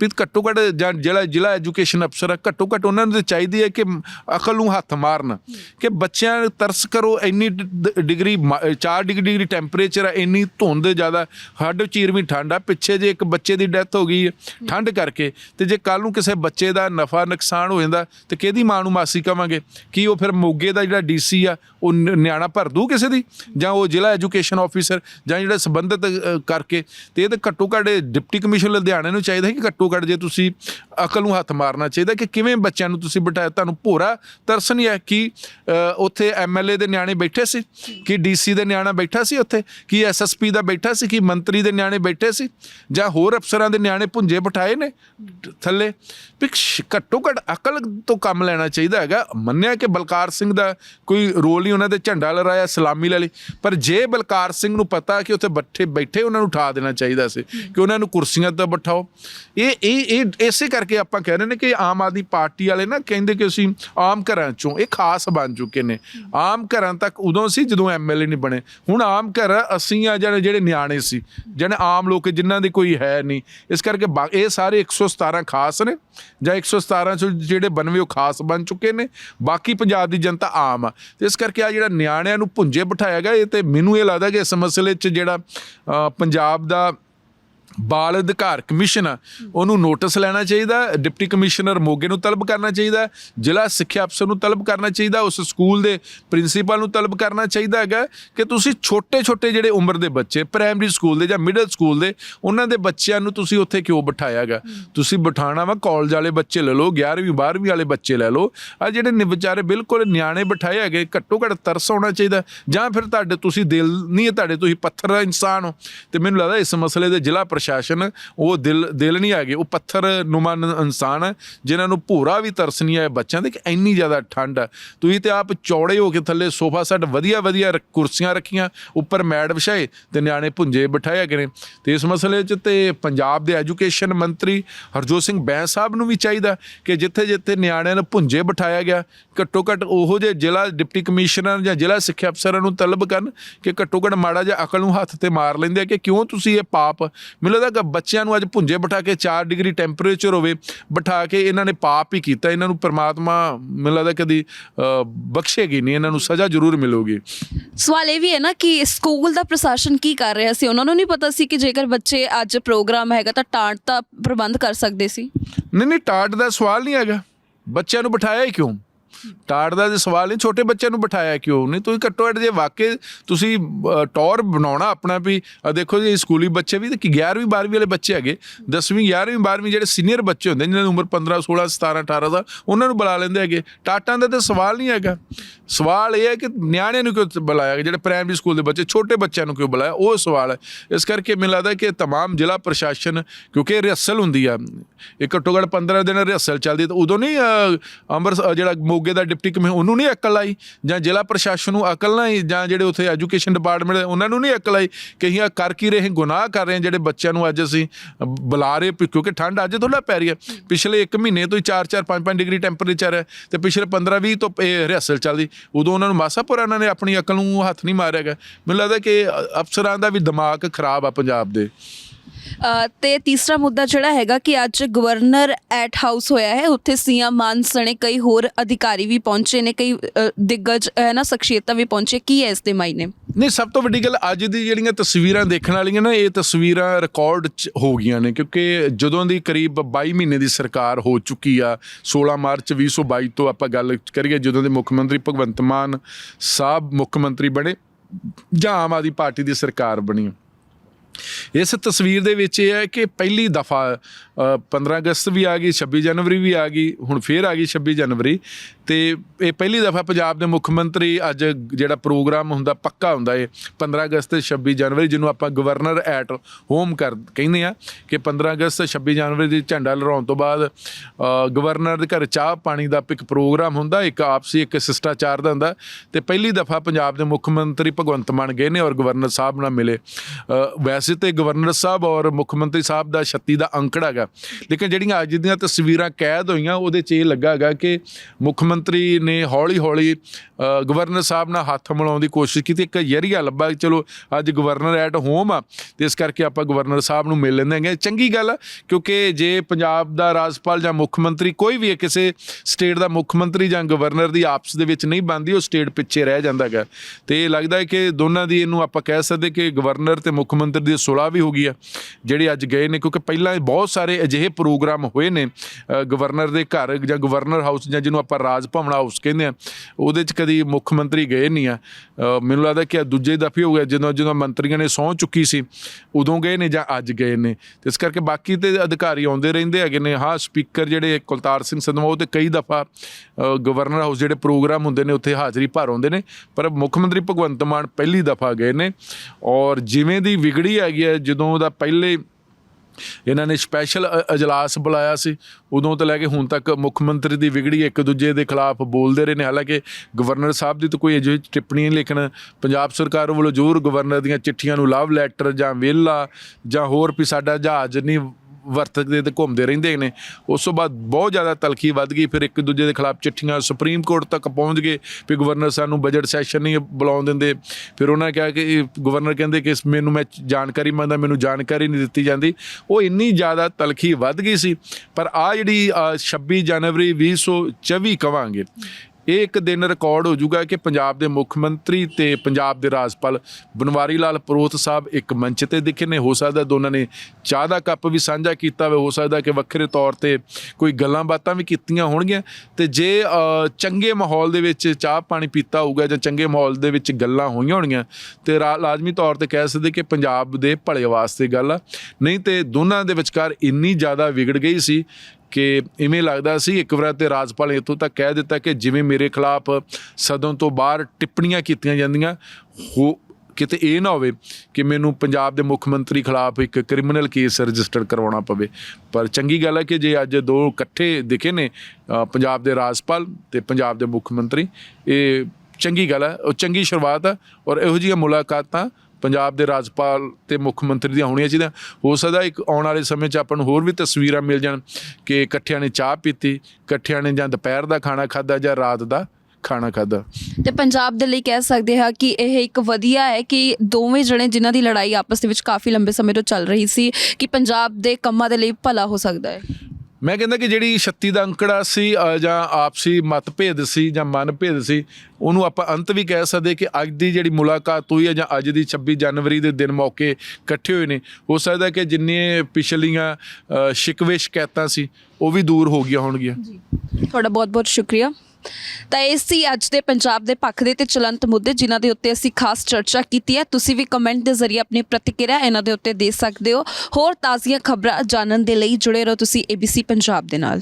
ਵੀ ਘੱਟੋ ਘੱਟ ਜਾਂ ਜਿਹੜਾ ਜ਼ਿਲ੍ਹਾ ਐਜੂਕੇਸ਼ਨ ਅਫਸਰ ਆ ਘੱਟੋ ਘੱਟ ਉਹਨਾਂ ਨੂੰ ਤਾਂ ਚਾਹੀਦੀ ਹੈ ਕਿ ਅਕਲ ਨੂੰ ਹੱਥ ਮਾਰਨ। ਕਿ ਬੱਚਿਆਂ ਨੂੰ ਤਰਸ ਕਰੋ ਇੰਨੀ ਡਿਗਰੀ 4 ਡਿਗਰੀ ਟੈਂਪਰੇਚਰ ਆ ਇੰਨੀ ਧੁੰਦ ਜ਼ਿਆਦਾ ਹੱਡ ਚੀਰਵੀਂ ਠੰਡ ਆ ਪਿੱਛੇ ਜੇ ਇੱਕ ਬੱਚੇ ਦੀ ਡੈਥ ਹੋ ਗਈ ਹੈ ਠੰਡ ਕਰਕੇ ਤੇ ਜੇ ਕੱਲ ਨੂੰ ਕਿਸੇ ਬੱਚੇ ਦਾ ਨਫਾ ਨੁਕਸਾਨ ਹੋ ਜਾਂਦਾ ਤੇ ਕਿਹਦੀ ਮਾਂ ਨੂੰ ਮਾਸੀ ਕਵਾਂਗੇ? ਕੀ ਉਹ ਫਿਰ ਮੋਗੇ ਦਾ ਜਿਹੜਾ ਡੀਸੀ ਆ ਉਹ ਨ- ਨਿਆਣਾ ਭਰ ਦੂ ਕਿਸੇ ਦੀ? ਜਾਂ ਉਹ ਜ਼ਿਲ੍ਹਾ ਐਜੂਕੇਸ਼ਨ ਆਫੀਸਰ ਜਾਂ ਜਿਹੜਾ ਸੰਬੰਧਿਤ ਕਰਕੇ? ਤੇ ਇਹ ਤਾਂ ਘੱਟੋ ਘੱਟ ਡਿਪਟੀ ਕਮਿਸ਼ਨਰ ਲੁਧਿਆਣੇ ਨੂੰ ਚਾਹੀਦਾ ਕਿ ਘੱਟੋ ਘੱਟ ਜੇ ਤੁਸੀਂ ਅਕਲ ਨੂੰ ਹੱਥ ਮਾਰਨਾ ਚਾਹੀਦਾ ਕਿ ਕਿਵੇਂ ਬੱਚਿਆਂ ਨੂੰ ਤੁਸੀਂ ਬਿਠਾਇਆ? ਤੁਹਾਨੂੰ ਭੋਰਾ ਤਰਸ ਨਹੀਂ ਹੈ ਕਿ ਅ, ਉੱਥੇ ਐਮਐਲਏ ਦੇ ਨਿਆਣੇ ਬੈਠੇ ਸੀ? ਕਿ ਡੀਸੀ ਦੇ ਨਿਆਣਾ ਬੈਠਾ ਸੀ ਉੱਥੇ? ਕਿ ਐਸਐਸਪੀ ਦਾ ਬੈਠਾ ਸੀ? ਕਿ ਮੰਤਰੀ ਦੇ ਨਿਆਣੇ ਬੈਠੇ ਸੀ? ਜਾਂ ਹੋਰ ਅਫਸਰਾਂ ਦੇ ਨਿਆਣੇ ਭੁੰਜੇ ਬਿਠਾਏ ਨੇ? ਥੱਲੇ। ਵੀ ਘੱਟੋ ਘੱਟ ਅਕਲ ਤੋਂ ਕੰਮ ਲੈਣਾ ਚਾਹੀਦਾ ਹੈਗਾ। ਮੰਨਿਆ ਕਿ ਬਲਕਾਰ ਸਿੰਘ ਦਾ ਕੋਈ ਰੋਲ ਨਹੀਂ ਉਹਨਾਂ ਦੇ ਝੰਡਾ ਲਹਿਰਾਇਆ ਸਲਾਮੀ ਲੈ ਲਈ। ਪਰ ਜੇ ਬਲਕਾਰ ਸਿੰਘ ਨੂੰ ਪਤਾ ਕਿ ਉੱਥੇ ਬੱਠੇ ਬੈਠੇ ਉਹਨਾਂ ਨੂੰ ਉਠਾ ਦੇਣਾ ਚਾਹੀਦਾ ਸੀ ਕਿ ਉਹਨਾਂ ਨੂੰ ਕੁਰਸੀਆਂ ਤੇ ਬਿਠਾਓ। ਇਹ ਇਹ ਇਹ ਇਸੇ ਕਰਕੇ ਆਪਾਂ ਕਹਿ ਰਹੇ ਨੇ ਕਿ ਆਮ ਆਦਮੀ ਪਾਰਟੀ ਵਾਲੇ ਨਾ ਕਹਿੰਦੇ ਕਿ ਅਸੀਂ ਆਮ ਘਰਾਂ ਚੋਂ ਇਹ ਖਾਸ ਬਣ ਚੁੱਕੇ ਨੇ। ਆਮ ਘਰਾਂ ਤੱਕ ਉਦੋਂ ਸੀ ਜਦੋਂ ਐਮਐਲਏ ਨਹੀਂ ਬਣੇ। ਹੁਣ ਆਮ ਘਰ ਅਸੀਂ ਆ ਜਿਹੜੇ ਨਿਆਣੇ ਸੀ ਜਿਹੜੇ ਆਮ ਲੋਕ ਜਿਨ੍ਹਾਂ ਦੀ ਕੋਈ ਹੈ ਨਹੀਂ। ਇਸ ਕਰਕੇ ਇਹ ਸਾਰੇ 117 117 ਖਾਸ ਨੇ ਜਾਂ 117 ਚੋਂ ਜਿਹੜੇ 92 ਉਹ ਖਾਸ ਬਣ ਚੁੱਕੇ ਨੇ, ਬਾਕੀ ਪੰਜਾਬ ਦੀ ਜਨਤਾ ਆਮ ਆ। ਤੇ ਇਸ ਕਰਕੇ ਆ ਜਿਹੜਾ ਨਿਆਣਿਆਂ ਨੂੰ ਭੁੰਜੇ ਬਿਠਾਇਆ ਗਿਆ, ਇਹ ਤੇ ਮੈਨੂੰ ਇਹ ਲੱਗਦਾ ਕਿ ਇਸ ਮਸਲੇ 'ਚ ਜਿਹੜਾ ਪੰਜਾਬ ਦਾ ਬਾਲ ਅਧਿਕਾਰ ਕਮਿਸ਼ਨ ਆ ਉਹਨੂੰ ਨੋਟਿਸ ਲੈਣਾ ਚਾਹੀਦਾ, ਡਿਪਟੀ ਕਮਿਸ਼ਨਰ ਮੋਗੇ ਨੂੰ ਤਲਬ ਕਰਨਾ ਚਾਹੀਦਾ, ਜ਼ਿਲ੍ਹਾ ਸਿੱਖਿਆ ਅਫਸਰ ਨੂੰ ਤਲਬ ਕਰਨਾ ਚਾਹੀਦਾ, ਉਸ ਸਕੂਲ ਦੇ ਪ੍ਰਿੰਸੀਪਲ ਨੂੰ ਤਲਬ ਕਰਨਾ ਚਾਹੀਦਾ ਹੈਗਾ ਕਿ ਤੁਸੀਂ ਛੋਟੇ ਛੋਟੇ ਜਿਹੜੇ ਉਮਰ ਦੇ ਬੱਚੇ ਪ੍ਰਾਇਮਰੀ ਸਕੂਲ ਦੇ ਜਾਂ ਮਿਡਲ ਸਕੂਲ ਦੇ, ਉਹਨਾਂ ਦੇ ਬੱਚਿਆਂ ਨੂੰ ਤੁਸੀਂ ਉੱਥੇ ਕਿਉਂ ਬਿਠਾਇਆ ਹੈਗਾ? ਤੁਸੀਂ ਬਿਠਾਣਾ ਵਾ ਕਾਲਜ ਵਾਲੇ ਬੱਚੇ ਲੈ ਲਓ 11ਵੀਂ 12ਵੀਂ ਵਾਲੇ ਬੱਚੇ ਲੈ ਲਓ, ਆ ਜਿਹੜੇ ਵਿਚਾਰੇ ਬਿਲਕੁਲ ਨਿਆਣੇ ਬਿਠਾਏ ਹੈਗੇ ਘੱਟੋ ਘੱਟ ਤਰਸ ਆਉਣਾ ਚਾਹੀਦਾ, ਜਾਂ ਫਿਰ ਤੁਹਾਡੇ ਤੁਸੀਂ ਦਿਲ ਨਹੀਂ ਹੈ, ਤੁਹਾਡੇ ਤੁਸੀਂ ਪੱਥਰ ਦਾ ਇਨਸਾਨ ਹੋ, ਤੇ ਮੈਨੂੰ ਲੱਗਦਾ ਇਸ ਮਸਲੇ ਦੇ ਜ਼ਿਲ੍ਹਾ ਪ੍ਰਸ਼ਾਸਨ, ਉਹ ਦਿਲ ਦਿਲ ਨਹੀਂ ਹੈਗੇ। ਉਹ ਪੱਥਰ ਨੁਮਾ ਇਨਸਾਨ ਹੈ, ਜਿਨ੍ਹਾਂ ਨੂੰ ਭੂਰਾ ਵੀ ਤਰਸ ਨਹੀਂ ਆਇਆ ਬੱਚਿਆਂ ਦੇ, ਕਿ ਇੰਨੀ ਜ਼ਿਆਦਾ ਠੰਡ ਹੈ। ਤੁਸੀਂ ਤੇ ਆਪ ਚੌੜੇ ਹੋ ਕੇ ਥੱਲੇ ਸੋਫਾ ਸੈੱਟ ਵਧੀਆ ਵਧੀਆ ਕੁਰਸੀਆਂ ਰੱਖੀਆਂ, ਉੱਪਰ ਮੈਡ ਵਿਛਾਏ ਤੇ ਨਿਆਣੇ ਭੁੰਜੇ ਬਿਠਾਏ ਹੈਗੇ ਨੇ। ਤੇ ਇਸ ਮਸਲੇ 'ਚ ਤੇ ਪੰਜਾਬ ਦੇ ਐਜੂਕੇਸ਼ਨ ਮੰਤਰੀ ਹਰਜੋਤ ਸਿੰਘ ਬੈਂਸ ਸਾਹਿਬ ਨੂੰ ਵੀ ਚਾਹੀਦਾ ਕਿ ਜਿੱਥੇ ਜਿੱਥੇ ਨਿਆਣਿਆਂ ਨੂੰ ਭੁੰਜੇ ਬਿਠਾਇਆ ਗਿਆ ਘੱਟੋ ਘੱਟ ਉਹੋ ਜਿਹੇ ਜ਼ਿਲ੍ਹਾ ਡਿਪਟੀ ਕਮਿਸ਼ਨਰ ਜਾਂ ਜ਼ਿਲ੍ਹਾ ਸਿੱਖਿਆ ਅਫਸਰਾਂ ਨੂੰ ਤਲਬ ਕਰਨ ਕਿ ਘੱਟੋ ਘੱਟ ਮਾੜਾ ਜਿਹਾ ਅਕਲ ਨੂੰ ਹੱਥ ਤੇ ਮਾਰ ਲੈਂਦੇ ਆ ਕਿ ਕਿਉਂ ਤੁਸੀਂ ਇਹ ਪਾਪ ਮੈਨੂੰ ਲੱਗਦਾ ਕਿ ਬੱਚਿਆਂ ਨੂੰ ਅੱਜ ਭੁੰਜੇ ਬਿਠਾ ਕੇ 4 ਡਿਗਰੀ ਟੈਂਪਰੇਚਰ ਹੋਵੇ ਬਿਠਾ ਕੇ ਇਹਨਾਂ ਨੇ ਪਾਪ ਹੀ ਕੀਤਾ ਇਹਨਾਂ ਨੂੰ ਪ੍ਰਮਾਤਮਾ ਮੈਨੂੰ ਲੱਗਦਾ ਕਦੀ ਬਖਸ਼ੇਗੀ ਨਹੀਂ ਇਹਨਾਂ ਨੂੰ ਸਜ਼ਾ ਜ਼ਰੂਰ ਮਿਲੂਗੀ। ਸਵਾਲ ਇਹ ਵੀ ਹੈ ਨਾ ਕਿ ਸਕੂਲ ਦਾ ਪ੍ਰਸ਼ਾਸਨ ਕੀ ਕਰ ਰਿਹਾ ਸੀ? ਉਹਨਾਂ ਨੂੰ ਨਹੀਂ ਪਤਾ ਸੀ ਕਿ ਜੇਕਰ ਬੱਚੇ ਅੱਜ ਪ੍ਰੋਗਰਾਮ ਹੈਗਾ ਤਾਂ ਟਾਂਟ ਦਾ ਪ੍ਰਬੰਧ ਕਰ ਸਕਦੇ ਸੀ? ਨਹੀਂ ਨਹੀਂ ਟਾਟ ਦਾ ਸਵਾਲ ਨਹੀਂ ਹੈਗਾ। ਬੱਚਿਆਂ ਨੂੰ ਬਿਠਾਇਆ ਹੀ ਕਿਉਂ? ਟਾਟ ਦਾ ਜੇ ਸਵਾਲ ਨਹੀਂ ਛੋਟੇ ਬੱਚਿਆਂ ਨੂੰ ਬਿਠਾਇਆ ਕਿਉਂ? ਨਹੀਂ ਤੁਸੀਂ ਘੱਟੋ ਘੱਟ ਜੇ ਵਾਕਈ ਤੁਸੀਂ ਅ, ਟੌਰ ਬਣਾਉਣਾ ਆਪਣਾ ਵੀ ਦੇਖੋ ਜੀ ਸਕੂਲੀ ਬੱਚੇ ਵੀ ਤੇ ਕਿ 11ਵੀਂ 12ਵੀਂ ਵਾਲੇ ਬੱਚੇ ਹੈਗੇ 10ਵੀਂ 11ਵੀਂ 12ਵੀਂ ਜਿਹੜੇ ਸੀਨੀਅਰ ਬੱਚੇ ਹੁੰਦੇ ਜਿਨ੍ਹਾਂ ਦੀ ਉਮਰ 15 16 17 18 ਦਾ ਉਹਨਾਂ ਨੂੰ ਬੁਲਾ ਲੈਂਦੇ ਹੈਗੇ। ਟਾਟਾਂ ਦਾ ਤਾਂ ਸਵਾਲ ਨਹੀਂ ਹੈਗਾ। ਸਵਾਲ ਇਹ ਹੈ ਕਿ ਨਿਆਣਿਆਂ ਨੂੰ ਕਿਉਂ ਬੁਲਾਇਆ? ਜਿਹੜੇ ਪ੍ਰਾਇਮਰੀ ਸਕੂਲ ਦੇ ਬੱਚੇ ਛੋਟੇ ਬੱਚਿਆਂ ਨੂੰ ਕਿਉਂ ਬੁਲਾਇਆ? ਉਹ ਸਵਾਲ ਹੈ। ਇਸ ਕਰਕੇ ਮੈਨੂੰ ਲੱਗਦਾ ਕਿ ਤਮਾਮ ਜ਼ਿਲ੍ਹਾ ਪ੍ਰਸ਼ਾਸਨ ਕਿਉਂਕਿ ਰਿਹਰਸਲ ਹੁੰਦੀ ਆ ਇਹ ਘੱਟੋ ਘੱਟ 15 ਦਿਨ ਰਿਹਰਸਲ ਚੱਲਦੀ ਤਾਂ ਉਦੋਂ ਨਹੀਂ ਅ, ਅੰਮ੍ਰਿਤ ਜਿਹੜਾ ਮੋਗੇ ਦਾ ਡਿਪਟੀ ਕਮਿਸ਼ਨਰ ਉਹਨੂੰ ਨਹੀਂ ਅਕਲ ਆਈ, ਜਾਂ ਜ਼ਿਲ੍ਹਾ ਪ੍ਰਸ਼ਾਸਨ ਨੂੰ ਅਕਲ ਨਹੀਂ ਜਾਂ ਜਿਹੜੇ ਉੱਥੇ ਐਜੂਕੇਸ਼ਨ ਡਿਪਾਰਟਮੈਂਟ ਉਹਨਾਂ ਨੂੰ ਨਹੀਂ ਅਕਲ ਆਈ ਕਿ ਅਸੀਂ ਆਹ ਕਰ ਕੀ ਰਹੇ, ਗੁਨਾਹ ਕਰ ਰਹੇ ਜਿਹੜੇ ਬੱਚਿਆਂ ਨੂੰ ਅੱਜ ਅਸੀਂ ਬੁਲਾ ਰਹੇ ਕਿਉਂਕਿ ਠੰਡ ਅੱਜ ਥੋੜਾ ਪੈ ਰਹੀ ਹੈ। ਪਿਛਲੇ 1 ਮਹੀਨੇ ਤੋਂ ਹੀ 4-4 5-5 ਡਿਗਰੀ ਟੈਂਪਰੇਚਰ ਹੈ ਤੇ ਪਿਛਲੇ 15-20 ਤੋਂ ਇਹ ਰਿਹਰਸਲ ਚੱਲਦੀ। ਉਦੋਂ ਉਹਨਾਂ ਨੂੰ ਮਾਸਾਪੁਰ ਉਹਨਾਂ ਨੇ ਆਪਣੀ ਅਕਲ ਨੂੰ ਹੱਥ ਨਹੀਂ ਮਾਰਿਆ ਗਾ ਮੈਨੂੰ ਲੱਗਦਾ ਕਿ ਅਫਸਰਾਂ ਦਾ ਵੀ ਦਿਮਾਗ ਖਰਾਬ ਆ ਪੰਜਾਬ ਦੇ। ਤੇ ਤੀਸਰਾ ਮੁੱਦਾ ਜਿਹੜਾ ਹੈਗਾ ਕਿ ਅੱਜ ਗਵਰਨਰ ਐਟ ਹਾਊਸ ਹੋਇਆ ਹੈ ਉੱਥੇ ਸੀਐਮ ਮਾਨ ਸਣੇ ਕਈ ਹੋਰ ਅਧਿਕਾਰੀ ਵੀ ਪਹੁੰਚੇ ਨੇ ਕਈ ਅ, ਦਿੱਗਜ ਹੈ ਨਾ ਸ਼ਖਸੀਅਤਾਂ ਵੀ ਪਹੁੰਚੇ। ਕੀ ਹੈ ਇਸ ਦੇ ਮਾਇਨੇ? ਨਹੀਂ ਸਭ ਤੋਂ ਵੱਡੀ ਗੱਲ ਅੱਜ ਦੀ ਜਿਹੜੀਆਂ ਤਸਵੀਰਾਂ ਦੇਖਣ ਵਾਲੀਆਂ ਨਾ ਇਹ ਤਸਵੀਰਾਂ ਰਿਕਾਰਡ ਚ ਹੋ ਗਈਆਂ ਨੇ ਕਿਉਂਕਿ ਜਦੋਂ ਦੀ ਕਰੀਬ 22 ਮਹੀਨੇ ਦੀ ਸਰਕਾਰ ਹੋ ਚੁੱਕੀ ਆ 16 ਮਾਰਚ 2022 ਤੋਂ ਆਪਾਂ ਗੱਲ ਕਰੀਏ ਜਦੋਂ ਦੇ ਮੁੱਖ ਮੰਤਰੀ ਭਗਵੰਤ ਮਾਨ ਸਾਹਿਬ ਮੁੱਖ ਮੰਤਰੀ ਬਣੇ ਜਾਂ ਆਮ ਆਦਮੀ ਪਾਰਟੀ ਦੀ ਸਰਕਾਰ ਬਣੀ। ਇਸ ਤਸਵੀਰ ਦੇ ਵਿੱਚ ਇਹ ਹੈ ਕਿ ਪਹਿਲੀ ਦਫਾ 15 ਅਗਸਤ ਵੀ ਆ ਗਈ 26 ਜਨਵਰੀ ਵੀ ਆ ਗਈ, ਹੁਣ ਫੇਰ ਆ ਗਈ 26 ਜਨਵਰੀ। ਤੇ ਇਹ ਪਹਿਲੀ ਦਫਾ ਪੰਜਾਬ ਦੇ ਮੁੱਖ ਮੰਤਰੀ ਅੱਜ ਜਿਹੜਾ ਪ੍ਰੋਗਰਾਮ ਹੁੰਦਾ ਪੱਕਾ ਹੁੰਦਾ ਏ 15 ਅਗਸਤ ਤੇ 26 ਜਨਵਰੀ, ਜਿਹਨੂੰ ਆਪਾਂ ਗਵਰਨਰ ਐਟ ਹੋਮ ਕਰ ਕਹਿੰਦੇ ਆ ਕਿ 15 ਅਗਸਤ 26 ਜਨਵਰੀ ਦੀ ਝੰਡਾ ਲਹਿਰਾਉਣ ਤੋਂ ਬਾਅਦ ਗਵਰਨਰ ਦੇ ਘਰ ਚਾਹ ਪਾਣੀ ਦਾ ਇੱਕ ਪ੍ਰੋਗਰਾਮ ਹੁੰਦਾ, ਇੱਕ ਆਪਸੀ, ਇੱਕ ਸਿਸ਼ਟਾਚਾਰ ਦਾ ਹੁੰਦਾ ਤੇ ਪਹਿਲੀ ਦਫਾ ਪੰਜਾਬ ਦੇ ਮੁੱਖ ਮੰਤਰੀ ਭਗਵੰਤ ਮਾਨ ਗਏ ਨੇ ਔਰ ਗਵਰਨਰ ਸਾਹਿਬ ਨਾਲ ਮਿਲੇ। ਵੈਸੇ ਤੇ ਗਵਰਨਰ ਸਾਹਿਬ ਔਰ ਮੁੱਖ ਮੰਤਰੀ ਸਾਹਿਬ ਦਾ 36 ਦਾ ਅੰਕੜਾ ਹੈਗਾ, ਲੇਕਿਨ ਜਿਹੜੀਆਂ ਅੱਜ ਦੀਆਂ ਤਸਵੀਰਾਂ ਕੈਦ ਹੋਈਆਂ, ਉਹਦੇ 'ਚ ਇਹ ਲੱਗਾ ਹੈਗਾ ਕਿ ਮੁੱਖ ਮੰਤਰੀ ਨੇ ਹੌਲੀ ਹੌਲੀ ਗਵਰਨਰ ਸਾਹਿਬ ਨਾਲ ਹੱਥ ਮਿਲਾਉਣ ਦੀ ਕੋਸ਼ਿਸ਼ ਕੀਤੀ। ਇੱਕ ਯਰੀਆ ਲੱਭਾ ਕਿ ਚਲੋ ਅੱਜ ਗਵਰਨਰ ਐਟ ਹੋਮ ਆ, ਤੇ ਇਸ ਕਰਕੇ ਆਪਾਂ ਗਵਰਨਰ ਸਾਹਿਬ ਨੂੰ ਮਿਲ ਲੈਂਦੇ ਹੈਗੇ ਚੰਗੀ ਗੱਲ ਆ, ਕਿਉਂਕਿ ਜੇ ਪੰਜਾਬ ਦਾ ਰਾਜਪਾਲ ਜਾਂ ਮੁੱਖ ਮੰਤਰੀ ਕੋਈ ਵੀ ਕਿਸੇ ਸਟੇਟ ਦਾ ਮੁੱਖ ਮੰਤਰੀ ਜਾਂ ਗਵਰਨਰ ਦੀ ਆਪਸ ਦੇ ਵਿੱਚ ਨਹੀਂ ਬਣਦੀ, ਉਹ ਸਟੇਟ ਪਿੱਛੇ ਰਹਿ ਜਾਂਦਾ ਹੈਗਾ। ਤੇ ਇਹ ਲੱਗਦਾ ਹੈ ਕਿ ਦੋਨਾਂ ਦੀ ਇਹਨੂੰ ਆਪਾਂ ਕਹਿ ਸਕਦੇ ਕਿ ਗਵਰਨਰ ਤੇ ਮੁੱਖ ਮੰਤਰੀ ਦੀ ਸੁਲਾਹ ਵੀ ਹੋ ਗਈ ਆ, ਜਿਹੜੇ ਅੱਜ ਗਏ ਨੇ, ਕਿਉਂਕਿ ਪਹਿਲਾਂ ਬਹੁਤ ਸਾਰੇ ਅਜਿਹੇ ਪ੍ਰੋਗਰਾਮ ਹੋਏ ਨੇ ਗਵਰਨਰ ਦੇ ਘਰ ਜਾਂ ਗਵਰਨਰ ਹਾਊਸ ਜਾਂ ਜਿਹਨੂੰ ਆਪਾਂ ਰਾਜ ਭਵਨ ਹਾਊਸ ਕਹਿੰਦੇ ਆ, ਉਹਦੇ 'ਚ ਕਦੀ ਮੁੱਖ ਮੰਤਰੀ ਗਏ ਨਹੀਂ ਆ। ਮੈਨੂੰ ਲੱਗਦਾ ਕਿ ਦੂਜੇ ਦਫੇ ਹੋ ਗਿਆ, ਜਦੋਂ ਜਦੋਂ ਮੰਤਰੀਆਂ ਨੇ ਸਹੁੰ ਚੁੱਕੀ ਸੀ, ਉਦੋਂ ਗਏ ਨੇ ਜਾਂ ਅੱਜ ਗਏ ਨੇ। ਤੇ ਇਸ ਕਰਕੇ ਬਾਕੀ ਤੇ ਅਧਿਕਾਰੀ ਆਉਂਦੇ ਰਹਿੰਦੇ ਹੈਗੇ ਨੇ। ਹਾਂ, ਸਪੀਕਰ ਜਿਹੜੇ ਕੁਲਤਾਰ ਸਿੰਘ ਸੰਧਵਾ, ਉਹ ਤੇ ਕਈ ਦਫਾ ਗਵਰਨਰ ਹਾਊਸ ਜਿਹੜੇ ਪ੍ਰੋਗਰਾਮ ਹੁੰਦੇ ਨੇ, ਉੱਥੇ ਹਾਜ਼ਰੀ ਭਰ ਆਉਂਦੇ ਨੇ। ਪਰ ਮੁੱਖ ਮੰਤਰੀ ਭਗਵੰਤ ਮਾਨ ਪਹਿਲੀ ਦਫਾ ਗਏ ਨੇ। ਔਰ ਜਿਵੇਂ ਦੀ ਵਿਗੜੀ ਹੈਗੀ ਹੈ ਜਦੋਂ ਉਹਦਾ ਪਹਿਲੇ ਇਹਨਾਂ ਨੇ ਸਪੈਸ਼ਲ ਅਜਲਾਸ ਬੁਲਾਇਆ ਸੀ। ਉਦੋਂ ਤੋਂ ਲੈ ਕੇ ਹੁਣ ਤੱਕ ਮੁੱਖ ਮੰਤਰੀ ਦੀ ਵਿਗੜੀ ਇੱਕ ਦੂਜੇ ਦੇ ਖਿਲਾਫ ਬੋਲਦੇ ਰਹੇ ਨੇ। ਹਾਲਾਂਕਿ ਗਵਰਨਰ ਸਾਹਿਬ ਦੀ ਤਾਂ ਕੋਈ ਅਜਿਹੀ ਟਿੱਪਣੀ ਨਹੀਂ, ਲੇਕਿਨ ਪੰਜਾਬ ਸਰਕਾਰ ਵੱਲੋਂ ਜ਼ਰੂਰ ਗਵਰਨਰ ਦੀਆਂ ਚਿੱਠੀਆਂ ਨੂੰ ਲਵ ਲੈਟਰ ਜਾਂ ਵੇਲਾ ਜਾਂ ਹੋਰ ਵੀ ਸਾਡਾ ਜਹਾਜ਼ ਨਹੀਂ ਵਰਤਦੇ ਤੇ ਘੁੰਮਦੇ ਰਹਿੰਦੇ ਨੇ। ਉਸ ਤੋਂ ਬਾਅਦ ਬਹੁਤ ਜ਼ਿਆਦਾ ਤਲਖੀ ਵੱਧ ਗਈ ਫਿਰ ਇੱਕ ਦੂਜੇ ਦੇ ਖਿਲਾਫ ਚਿੱਠੀਆਂ ਸੁਪਰੀਮ ਕੋਰਟ ਤੱਕ ਪਹੁੰਚ ਗਏ। ਵੀ ਗਵਰਨਰ ਸਾਨੂੰ ਬਜਟ ਸੈਸ਼ਨ ਨਹੀਂ ਬੁਲਾਉਣ ਦਿੰਦੇ। ਫਿਰ ਉਹਨਾਂ ਕਿਹਾ ਕਿ ਗਵਰਨਰ ਕਹਿੰਦੇ ਕਿ ਮੈਨੂੰ ਮੈਂ ਜਾਣਕਾਰੀ ਮੰਗਦਾ ਮੈਨੂੰ ਜਾਣਕਾਰੀ ਨਹੀਂ ਦਿੱਤੀ ਜਾਂਦੀ। ਉਹ ਇੰਨੀ ਜ਼ਿਆਦਾ ਤਲਖੀ ਵੱਧ ਗਈ ਸੀ। ਪਰ ਆ ਜਿਹੜੀ ਅ, 26 ਜਨਵਰੀ 2024 ਕਵਾਂਗੇ ਇਹ ਇੱਕ ਦਿਨ ਰਿਕਾਰਡ ਹੋ ਜਾਊਗਾ ਕਿ ਪੰਜਾਬ ਦੇ ਮੁੱਖ ਮੰਤਰੀ ਤੇ ਪੰਜਾਬ ਦੇ ਰਾਜਪਾਲ ਬਨਵਾਰੀ ਲਾਲ ਪ੍ਰੋਹਤ ਸਾਹਿਬ ਇੱਕ ਮੰਚ ਤੇ ਦਿਖੇ ਨੇ। ਹੋ ਸਕਦਾ ਦੋਨਾਂ ਨੇ ਚਾਹ ਦਾ ਕੱਪ ਵੀ ਸਾਂਝਾ ਕੀਤਾ ਹੋਵੇ। ਹੋ ਸਕਦਾ ਕਿ ਵੱਖਰੇ ਤੌਰ ਤੇ ਕੋਈ ਗੱਲਾਂ ਬਾਤਾਂ ਵੀ ਕੀਤੀਆਂ ਹੋਣਗੀਆਂ। ਤੇ ਜੇ ਚੰਗੇ ਮਾਹੌਲ ਦੇ ਵਿੱਚ ਚਾਹ ਪਾਣੀ ਪੀਤਾ ਹੋਊਗਾ ਜਾਂ ਚੰਗੇ ਮਾਹੌਲ ਦੇ ਵਿੱਚ ਗੱਲਾਂ ਹੋਈਆਂ ਹੋਣਗੀਆਂ, ਤੇ ਰਾ- ਲਾਜ਼ਮੀ ਤੌਰ ਤੇ ਕਹਿ ਸਕਦੇ ਕਿ ਪੰਜਾਬ ਦੇ ਭਲੇ ਵਾਸਤੇ ਗੱਲ ਆ। ਨਹੀਂ ਤੇ ਦੋਨਾਂ ਦੇ ਵਿਚਕਾਰ ਇੰਨੀ ਜ਼ਿਆਦਾ ਵਿਗੜ ਗਈ ਸੀ ਕਿ ਇਵੇਂ ਲੱਗਦਾ ਸੀ, ਇੱਕ ਵਾਰ ਤੇ ਰਾਜਪਾਲ ਨੇ ਇੱਥੋਂ ਤੱਕ ਕਹਿ ਦਿੱਤਾ ਕਿ ਜਿਵੇਂ ਮੇਰੇ ਖਿਲਾਫ ਸਦਨ ਤੋਂ ਬਾਹਰ ਟਿੱਪਣੀਆਂ ਕੀਤੀਆਂ ਜਾਂਦੀਆਂ, ਹੋ ਕਿਤੇ ਇਹ ਨਾ ਹੋਵੇ ਕਿ ਮੈਨੂੰ ਪੰਜਾਬ ਦੇ ਮੁੱਖ ਮੰਤਰੀ ਖਿਲਾਫ ਇੱਕ ਕ੍ਰਿਮੀਨਲ ਕੇਸ ਰਜਿਸਟਰ ਕਰਵਾਉਣਾ ਪਵੇ। ਪਰ ਚੰਗੀ ਗੱਲ ਹੈ ਕਿ ਜੇ ਅੱਜ ਦੋ ਇਕੱਠੇ ਦਿਖੇ ਨੇ ਪੰਜਾਬ ਦੇ ਰਾਜਪਾਲ ਤੇ ਪੰਜਾਬ ਦੇ ਮੁੱਖ ਮੰਤਰੀ, ਇਹ ਚੰਗੀ ਗੱਲ ਹੈ, ਉਹ ਚੰਗੀ ਸ਼ੁਰੂਆਤ ਹੈ ਔਰ ਇਹੋ ਜਿਹੀਆਂ ਮੁਲਾਕਾਤਾਂ ਪੰਜਾਬ ਦੇ ਰਾਜਪਾਲ ਤੇ ਮੁੱਖ ਮੰਤਰੀ ਦੀਆਂ ਹੋਣੀਆਂ ਚਾਹੀਦੀਆਂ। ਹੋ ਸਕਦਾ ਇੱਕ ਆਉਣ ਵਾਲੇ ਸਮੇਂ 'ਚ ਆਪਾਂ ਨੂੰ ਹੋਰ ਵੀ ਤਸਵੀਰਾਂ ਮਿਲ ਜਾਣ ਕਿ ਇਕੱਠਿਆਂ ਨੇ ਚਾਹ ਪੀਤੀ, ਇਕੱਠਿਆਂ ਨੇ ਜਾਂ ਦੁਪਹਿਰ ਦਾ ਖਾਣਾ ਖਾਦਾ ਜਾਂ ਰਾਤ ਦਾ ਖਾਣਾ ਖਾਦਾ ਤੇ ਪੰਜਾਬ ਦੇ ਲਈ ਕਹਿ ਸਕਦੇ ਹਾਂ ਕਿ ਇਹ ਇੱਕ ਵਧੀਆ ਹੈ ਕਿ ਦੋਵੇਂ ਜਣੇ ਜਿਨ੍ਹਾਂ ਦੀ ਲੜਾਈ ਆਪਸ ਦੇ ਵਿੱਚ ਕਾਫੀ ਲੰਬੇ ਸਮੇਂ ਤੋਂ ਚੱਲ ਰਹੀ ਸੀ ਕਿ ਪੰਜਾਬ ਦੇ ਕੰਮਾਂ ਦੇ ਲਈ ਭਲਾ ਹੋ ਸਕਦਾ ਹੈ। ਮੈਂ ਕਹਿੰਦਾ ਕਿ ਜਿਹੜੀ 36 ਦਾ ਅੰਕੜਾ ਸੀ ਜਾਂ ਆਪਸੀ ਮਤਭੇਦ ਸੀ, ਜਾਂ ਮਨਭੇਦ ਸੀ, ਉਹਨੂੰ ਆਪਾਂ ਅੰਤ ਵੀ ਕਹਿ ਸਕਦੇ ਕਿ ਅੱਜ ਦੀ ਜਿਹੜੀ ਮੁਲਾਕਾਤ ਹੋਈ ਹੈ ਜਾਂ ਅੱਜ ਦੀ 26 ਜਨਵਰੀ ਦੇ ਦਿਨ ਮੌਕੇ ਇਕੱਠੇ ਹੋਏ ਨੇ। ਹੋ ਸਕਦਾ ਕਿ ਜਿੰਨੇ ਪਿਛਲੀਆਂ ਸ਼ਿਕਵੇ ਸ਼ਿਕਾਇਤਾਂ ਸੀ, ਉਹ ਵੀ ਦੂਰ ਹੋ ਗਈਆਂ ਹੋਣਗੀਆਂ। ਤੁਹਾਡਾ ਬਹੁਤ ਬਹੁਤ ਸ਼ੁਕਰੀਆ। ਤਾਂ ਇਹ ਸੀ ਅੱਜ ਦੇ ਪੰਜਾਬ ਦੇ ਪੱਖ ਦੇ ਤੇ ਚਲੰਤ ਮੁੱਦੇ, ਜਿਨ੍ਹਾਂ ਦੇ ਉੱਤੇ ਅਸੀਂ ਖਾਸ ਚਰਚਾ ਕੀਤੀ ਹੈ। ਤੁਸੀਂ ਵੀ ਕਮੈਂਟ ਦੇ ਜ਼ਰੀਏ ਆਪਣੀ ਪ੍ਰਤੀਕਿਰਿਆ ਇਹਨਾਂ ਦੇ ਉੱਤੇ ਦੇ ਸਕਦੇ ਹੋ। ਹੋਰ ਤਾਜ਼ੀਆਂ ਖਬਰਾਂ ਜਾਣਨ ਦੇ ਲਈ ਜੁੜੇ ਰਹੋ ਤੁਸੀਂ ABC ਪੰਜਾਬ ਦੇ ਨਾਲ।